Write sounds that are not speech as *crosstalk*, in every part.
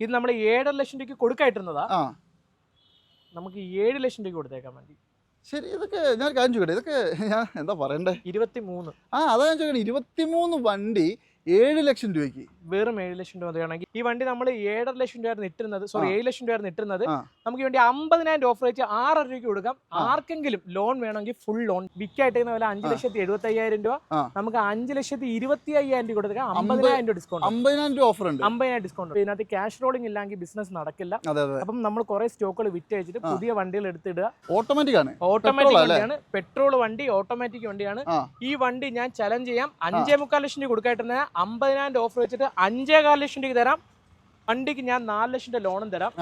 ഇത് നമ്മൾ ഏഴര ലക്ഷം രൂപയ്ക്ക് കൊടുക്കായിട്ടിരുന്നതാ. ആ. നമുക്ക് ഏഴ് ലക്ഷം രൂപ കൊടുത്തേക്കാൻ വേണ്ടി. ശരി ഇതൊക്കെ ഞാൻ കാണിച്ചു കാര്യം ചോദിക്കട്ടെ? ഇതൊക്കെ ഞാൻ എന്താ പറയണ്ടേ? ഇരുപത്തി മൂന്ന് ആ അതാ ഞാൻ ചോദിക്കട്ടെ ഇരുപത്തിമൂന്ന് വണ്ടി ഏഴ് ലക്ഷം രൂപയ്ക്ക്. വെറും ഏഴ് ലക്ഷം രൂപ മതിയാണെങ്കിൽ ഈ വണ്ടി നമ്മൾ ഏഴര ലക്ഷം രൂപയായിരുന്നു ഇട്ടിരുന്നത്. സോറി. ഏഴ് ലക്ഷം രൂപയായിരുന്നു ഇട്ടിരുന്നത്. നമുക്ക് വേണ്ടി വണ്ടി അമ്പതിനായിരം രൂപ ഓഫർ വെച്ച് ആറര രൂപയ്ക്ക് കൊടുക്കാം. ആർക്കെങ്കിലും ലോൺ വേണമെങ്കിൽ ഫുൾ ലോൺ വിക്കായിട്ടേക്കുന്ന പോലെ അഞ്ച്. ലക്ഷത്തി എഴുപത്തി അയ്യായിരം രൂപ നമുക്ക് അഞ്ച് ലക്ഷത്തി ഇരുപത്തി അയ്യായിരം രൂപ കൊടുക്കാം അമ്പത്- അമ്പതിനായിരം രൂപ ഡിസ്കൗണ്ട് അമ്പതിനായിരം രൂപ ഓഫർ ഉണ്ട്. അമ്പതിനായിരം ഡിസ്കൗണ്ട് ഇതിനകത്ത് ക്യാഷ് റോളിംഗ് ഇല്ലെങ്കിൽ ബിസിനസ് നടക്കില്ല. അപ്പം നമ്മൾ കുറെ സ്റ്റോക്കുകൾ വിറ്റ് വെച്ചിട്ട് പുതിയ വണ്ടികൾ എടുത്തിടുക. ഓട്ടോമാറ്റിക് ആണ്. ഓട്ടോമാറ്റിക് വണ്ടിയാണ്. പെട്രോൾ വണ്ടി ഓട്ടോമാറ്റിക് വണ്ടിയാണ്. ഈ വണ്ടി ഞാൻ ചലഞ്ച് ചെയ്യാം. അഞ്ചേ മുക്കാൽ ലക്ഷം രൂപ കൊടുക്കായിട്ട് അമ്പതിനായിരം രൂപ ഓഫർ വെച്ചിട്ട് അഞ്ചേകാൽ ലക്ഷം രൂപ തരാം. വണ്ടിക്ക് ഞാൻ നാല് ലക്ഷം രൂപ ലോണും തരാം.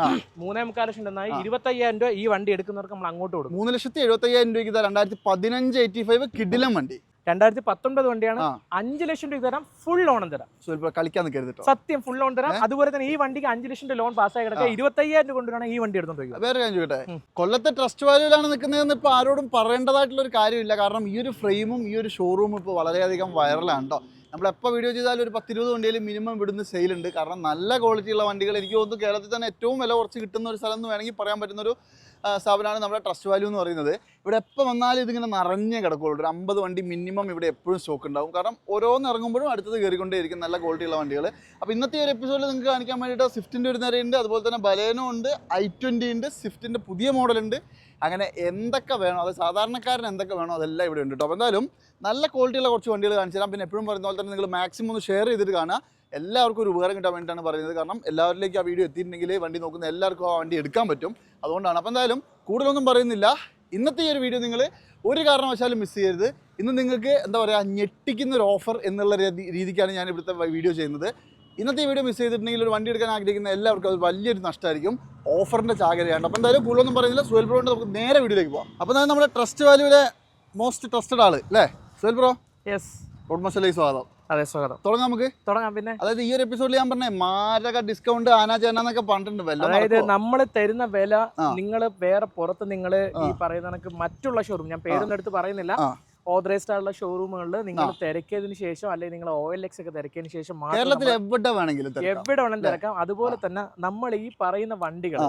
മൂന്നേ മുക്കാൽ ലക്ഷം തന്നാൽ ഇരുപത്തി ഇരുപത്തയ്യായിരം രൂപ ഈ വണ്ടി എടുക്കുന്നവർക്ക് നമ്മൾ അങ്ങോട്ട് കൊടുക്കും. മൂന്ന് ലക്ഷത്തി എഴുപത്തി അയ്യായിരം രൂപയ്ക്ക് രണ്ടായിരത്തി പതിനഞ്ച് എയ്റ്റി ഫൈവ് കിഡിലം വണ്ടി. രണ്ടായിരത്തി പത്തൊൻപത് വണ്ടിയാണ്. അഞ്ച് ലക്ഷം രൂപ തരാം. ഫുൾ ലോണും തരാം. കളിക്കാൻ സത്യം ഫുൾ ലോൺ തരാം. അതുപോലെ തന്നെ ഈ വണ്ടിക്ക് അഞ്ച് ലക്ഷം രൂപ ലോൺ പാസ്സായി കിടക്കുക. ഇരുപത്തി ഇരുപത്തയ്യായിരം രൂപ കൊണ്ടുവരാണ് ഈ വണ്ടി എടുത്തോണ്ട് വേറെ കാര്യം ചോദിക്കട്ടെ. കൊല്ലത്തെ ട്രസ്റ്റ് വാല്യൂലാണ് നിൽക്കുന്നതെന്ന് ഇപ്പോൾ ആരോടും പറയേണ്ടതായിട്ടുള്ള ഒരു കാര്യമില്ല. കാരണം ഈ ഒരു ഫ്രെയിമും ഈ ഒരു ഷോറൂമും ഇപ്പോൾ വളരെയധികം വൈറലാണ് കേട്ടോ നമ്മൾ എപ്പോൾ വീഡിയോ ചെയ്താലും ഒരു പത്തിരുപത് വണ്ടിയിൽ മിനിമം ഇവിടുന്ന് സെയിൽ ഉണ്ട്. കാരണം നല്ല ക്വാളിറ്റിയുള്ള വണ്ടികൾ എനിക്ക് തോന്നുന്നു കേരളത്തിൽ തന്നെ ഏറ്റവും വില കുറച്ച് കിട്ടുന്ന ഒരു സ്ഥലം എന്ന് വേണമെങ്കിൽ പറയാൻ പറ്റുന്ന ഒരു സ്ഥാപനമാണ് നമ്മുടെ ട്രസ്റ്റ് വാല്യൂ എന്ന് പറയുന്നത്. ഇവിടെ എപ്പോൾ വന്നാലും ഇതിങ്ങനെ നിറഞ്ഞേ കിടക്കുകയുള്ളൂ ഒരു അമ്പത് വണ്ടി മിനിമം ഇവിടെ എപ്പോഴും സ്റ്റോക്ക് ഉണ്ടാവും. കാരണം ഓരോന്ന് ഇറങ്ങുമ്പോഴും അടുത്തത് കയറിക്കൊണ്ടേയിരിക്കും നല്ല ക്വാളിറ്റിയുള്ള വണ്ടികൾ. അപ്പോൾ ഇന്നത്തെ ഒരു എപ്പിസോഡിൽ നിങ്ങൾക്ക് കാണിക്കാൻ വേണ്ടിയിട്ട് സ്വിഫ്റ്റിന്റെ ഒരു നിരയുണ്ട്. അതുപോലെ തന്നെ ബലേനോ ഉണ്ട് ഐ ട്വന്റി ഉണ്ട് സ്വിഫ്റ്റിന്റെ പുതിയ മോഡലുണ്ട് അങ്ങനെ എന്തൊക്കെ വേണോ അത് സാധാരണക്കാരൻ എന്തൊക്കെ വേണോ അതെല്ലാം ഇവിടെ ഉണ്ട് കേട്ടോ അപ്പോൾ എന്തായാലും നല്ല ക്വാളിറ്റിയുള്ള കുറച്ച് വണ്ടികൾ കാണിച്ചു തരാം. പിന്നെ എപ്പോഴും പറയുന്ന പോലെ തന്നെ നിങ്ങൾ മാക്സിമം ഒന്ന് ഷെയർ ചെയ്തിട്ട് കാണുക. എല്ലാവർക്കും ഒരു ഉപകാരം കിട്ടാൻ വേണ്ടിയിട്ടാണ് പറയുന്നത്. കാരണം എല്ലാവരിലേക്കും ആ വീഡിയോ എത്തിയിട്ടുണ്ടെങ്കിൽ വണ്ടി നോക്കുന്ന എല്ലാവർക്കും ആ വണ്ടി എടുക്കാൻ പറ്റും. അതുകൊണ്ടാണ്. അപ്പോൾ എന്തായാലും കൂടുതലൊന്നും പറയുന്നില്ല. ഇന്നത്തെ ഈ ഒരു വീഡിയോ നിങ്ങൾ ഒരു കാരണവശാലും മിസ് ചെയ്യരുത്. ഇന്ന് നിങ്ങൾക്ക് എന്താ പറയുക ഞെട്ടിക്കുന്ന ഒരു ഓഫർ എന്നുള്ള രീതി- രീതിക്കാണ് ഞാൻ ഇവിടുത്തെ വീഡിയോ ചെയ്യുന്നത്. ഇന്നത്തെ വീഡിയോ മിസ് ചെയ്തിട്ടുണ്ടെങ്കിൽ ഒരു വണ്ടി എടുക്കാൻ ആഗ്രഹിക്കുന്ന എല്ലാവർക്കും അത് വലിയൊരു നഷ്ടമായിരിക്കും. ഓഫറിന്റെ ചാകരയാണ്. അപ്പോൾ എന്തായാലും കൂടുതലൊന്നും പറയുന്നില്ല. സുഹേൽ ബ്രോ നമുക്ക് നേരെ വീഡിയോയിലേക്ക് പോകാം അപ്പോൾ എന്തായാലും നമ്മുടെ ട്രസ്റ്റ് വാല്യൂവിലെ മോസ്റ്റ് ട്രസ്റ്റഡ് ആൾ അല്ലേ? സുഹേൽ ബ്രോ? യെസ് മസ്റ്റലേക്ക് സ്വാഗതം. അതെ സ്വാഗതം. തുടങ്ങാം നമുക്ക്. തുടങ്ങാം പിന്നെ. അതായത് ഈ ഒരു എപ്പിസോഡിൽ ഞാൻ പറഞ്ഞേ മാരക ഡിസ്കൗണ്ട് ആനാ ചേനാന്നൊക്കെ പറഞ്ഞിട്ടുണ്ട്. വില അതായത് നമ്മൾ തരുന്ന വില നിങ്ങൾ വേറെ പുറത്ത് നിങ്ങൾ ഈ. പറയുന്ന കണക്ക് മറ്റുള്ള ഷോറൂം ഞാൻ പേരൊന്നും എടുത്ത് പറയുന്നില്ല. ഓതറൈസ്ഡ് ആയിട്ടുള്ള ഷോറൂമുകളിൽ നിങ്ങൾ തിരക്കിയതിന് ശേഷം അല്ലെങ്കിൽ നിങ്ങൾ ഓ എൽ എക്സ് ഒക്കെ തിരക്കിയതിന് ശേഷം കേരളത്തിൽ എവിടെ വേണമെങ്കിലും തിരക്കാം. എവിടെ വേണമെങ്കിലും തിരക്കാം അതുപോലെ തന്നെ നമ്മൾ ഈ പറയുന്ന വണ്ടികൾ.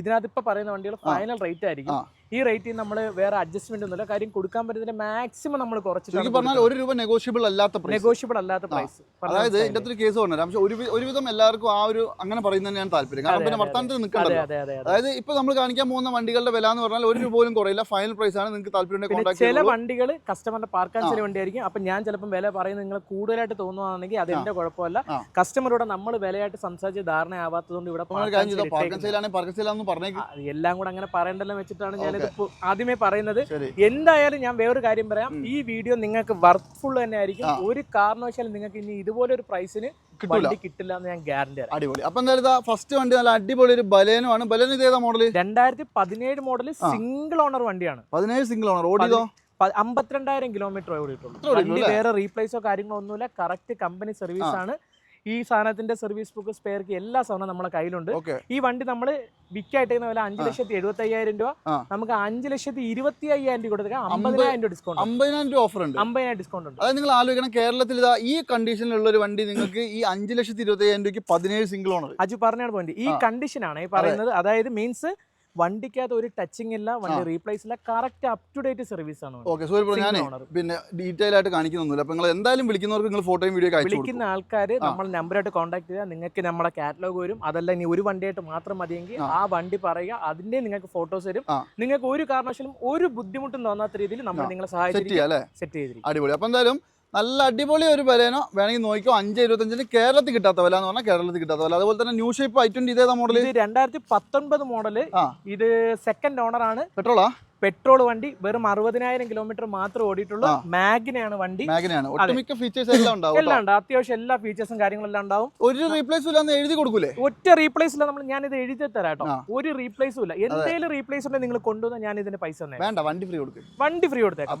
ഇതിനകത്ത് ഇപ്പൊ പറയുന്ന വണ്ടികൾ ഫൈനൽ റേറ്റ് ആയിരിക്കും. ഈ റേറ്റിൽ നമ്മൾ വേറെ അഡ്ജസ്റ്റ്മെന്റ് ഒന്നുമില്ല. കാര്യം കൊടുക്കാൻ പറ്റുന്ന മാക്സിമം നമ്മൾ കുറച്ചിട്ട് പറഞ്ഞാൽ ഒരു രൂപ നെഗോഷ്യബിൾ അല്ലാത്ത നെഗോഷ്യബിൾ അല്ലാത്ത പ്രൈസ് അതായത് ഇതിന്റെ അത്ര കേസ് പറഞ്ഞു പക്ഷെ ഒരു ഒരുവിധം എല്ലാവർക്കും ആ ഒരു അങ്ങനെ പറയുന്നത് ഞാൻ താല്പര്യം. കാരണം പിന്നെ വർത്തമാനത്തിൽ നിൽക്കണ്ടല്ലോ. അതെ അതെ അതെ അതായത് ഇപ്പൊ നമ്മൾ കാണിക്കാൻ പോകുന്ന വണ്ടികളുടെ വില എന്ന് പറഞ്ഞാൽ ഒരു രൂപ പോലും കുറയില്ല. ഫൈനൽ പ്രൈസ് ആണ് നിങ്ങൾക്ക് താല്പര്യം ചില വണ്ടികൾ കസ്റ്റമറിന്റെ പാർക്കാൻസിന് വേണ്ടിയായിരിക്കും. അപ്പൊ ഞാൻ ചിലപ്പോൾ വില പറയുന്നത് നിങ്ങൾ കൂടുതലായിട്ട് തോന്നുവാണെങ്കിൽ അത് എന്റെ കുഴപ്പമല്ല. കസ്റ്റമറോട് നമ്മൾ വിലയായിട്ട് സംസാരിച്ച് ധാരണയാവാത്തതുകൊണ്ട് ഇവിടെ പാർക്കൻ പാർക്കൻ എല്ലാം കൂടെ അങ്ങനെ പറയണ്ടല്ലോ വെച്ചിട്ടാണ് ഇപ്പൊ ആദ്യമേ പറയുന്നത് എന്തായാലും ഞാൻ വേറൊരു കാര്യം പറയാം. ഈ വീഡിയോ നിങ്ങൾക്ക് വർത്ത്ഫുൾ തന്നെ ആയിരിക്കും. ഒരു കാരണവശാലും നിങ്ങൾക്ക് ഇനി ഇതുപോലെ ഒരു പ്രൈസിന് വണ്ടി കിട്ടില്ല എന്ന് ഞാൻ ഗ്യാരണ്ടി തരാം. അടിപൊളി. അപ്പൊ എന്തായാലും ഫസ്റ്റ് വണ്ടി നല്ല അടിപൊളി ഒരു ബലേനോ ആണ്. ബലേനോ ഇത് ഏതാ മോഡൽ രണ്ടായിരത്തി പതിനേഴ് മോഡൽ സിംഗിൾ ഓണർ വണ്ടിയാണ്. പതിനേഴ് സിംഗിൾ ഓണർ ഓടിയതോ? അമ്പത്തിരണ്ടായിരം കിലോമീറ്റർ ഓടിയിട്ടുള്ളൂ. വണ്ടി വേറെ റീപ്ലേസോ കാര്യങ്ങളോ ഒന്നുമില്ല. കറക്റ്റ് കമ്പനി സർവീസ് ആണ്. ഈ സാധനത്തിന്റെ സർവീസ് ബുക്ക് സ്പെയർക്ക് എല്ലാ സാധനവും നമ്മുടെ കയ്യിലുണ്ട്. ഈ വണ്ടി നമ്മൾ വിക്കായിട്ടേക്കുന്ന വില അഞ്ച്. ലക്ഷത്തി എഴുപത്തി അയ്യായിരം രൂപ നമുക്ക് അഞ്ച് ലക്ഷത്തി ഇരുപത്തി അയ്യായിരം രൂപ കൊടുക്കാം അമ്പതിനായിരം രൂപ ഡിസ്കൗണ്ട് അമ്പതിനായിരം രൂപ ഓഫർ ഉണ്ട്. അമ്പതിനായിരം ഡിസ്കൗണ്ട് ഉണ്ട്. അതായത് നിങ്ങൾ ആലോചിക്കണം കേരളത്തിൽ ഇതാ ഈ കണ്ടീഷനിലുള്ള ഒരു വണ്ടി നിങ്ങൾക്ക് ഈ അഞ്ച് ലക്ഷത്തി ഇരുപത്തി അയ്യായിരം രൂപയ്ക്ക് പതിനേഴ് സിംഗിൾ ഓണർ അജു പറഞ്ഞ പോയിന്റ് ഈ കണ്ടീഷനാണ് ഈ പറയുന്നത്. അതായത് മീൻസ് വണ്ടിക്കകത്ത് ഒരു ടച്ചിങ് ഇല്ല വണ്ടി. റീപ്ലേസ് ഇല്ല correct up to date service ആണ് ഓക്കെ സോറി ഞാൻ പിന്നെ ഡീറ്റെയിൽ ആയിട്ട് കാണിക്കുന്നൊന്നുമില്ല. അപ്പോൾ നിങ്ങൾ എന്തായാലും വിളിക്കുന്നവർക്ക് നിങ്ങൾ ഫോട്ടോയും വീഡിയോ അയച്ചു വിളിക്കുന്ന ആൾക്കാർ നമ്മൾ നമ്പറായിട്ട് കോൺടാക്ട് ചെയ്താൽ നിങ്ങൾക്ക് നമ്മുടെ കാറ്റലോഗ് വരും. അതല്ല ഇനി ഒരു വണ്ടിയായിട്ട് മാത്രം മതിയെങ്കിൽ ആ. വണ്ടി പറയുക. അതിന്റെ നിങ്ങൾക്ക് ഫോട്ടോസ് തരും. നിങ്ങൾക്ക് ഒരു കാരണവശാലും ഒരു ബുദ്ധിമുട്ടും തോന്നാത്ത രീതിയിൽ നമ്മൾ നിങ്ങളെ അല്ലേ? സെറ്റ് ചെയ്തിരിക്കും അടിപൊളി. അപ്പൊ എന്തായാലും നല്ല അടിപൊളി ഒരു വിലനോ വേണമെങ്കിൽ നോക്കിയോ അഞ്ച് ഇരുപത്തഞ്ചിന് കേരളത്തിൽ കിട്ടാത്ത വില എന്ന് പറഞ്ഞാൽ കേരളത്തിൽ കിട്ടാത്ത വില. അതുപോലെ തന്നെ ന്യൂ ഷേപ്പ് ഐ ട്വന്റി ഇതേതാ മോഡൽ രണ്ടായിരത്തി പത്തൊൻപത് മോഡൽ ഇത് സെക്കൻഡ് ഓണർ ആണ്. പെട്രോളാ? പെട്രോൾ വണ്ടി വെറും അറുപതിനായിരം കിലോമീറ്റർ മാത്രം ഓടിയിട്ടുള്ളൂ. മാഗ്നയാണ് മാഗിനാണ് വണ്ടി ഒട്ടുമിക്ക ഫീച്ചേഴ്സ് എല്ലാം ഉണ്ടാവും എല്ലാം. ഉണ്ട്. അത്യാവശ്യം എല്ലാ ഫീച്ചേഴ്സും കാര്യങ്ങളും എല്ലാം ഉണ്ടാവും. ഒരു റീപ്ലേസ് ഇല്ല എഴുതി കൊടുക്കൂലേ? ഒറ്റ റീപ്ലേസ് ഇല്ല. നമ്മൾ ഞാൻ ഇത് എഴുതി തരാട്ടോ ഒരു റീപ്ലേസും ഇല്ല. എന്തെങ്കിലും റീപ്ലേസ് ഉണ്ടെങ്കിൽ നിങ്ങൾ കൊണ്ടുവന്നാൽ ഞാൻ ഇതിന്റെ പൈസ വേണ്ട വണ്ടി ഫ്രീ കൊടുക്കും. വണ്ടി ഫ്രീ കൊടുത്തേക്കാം.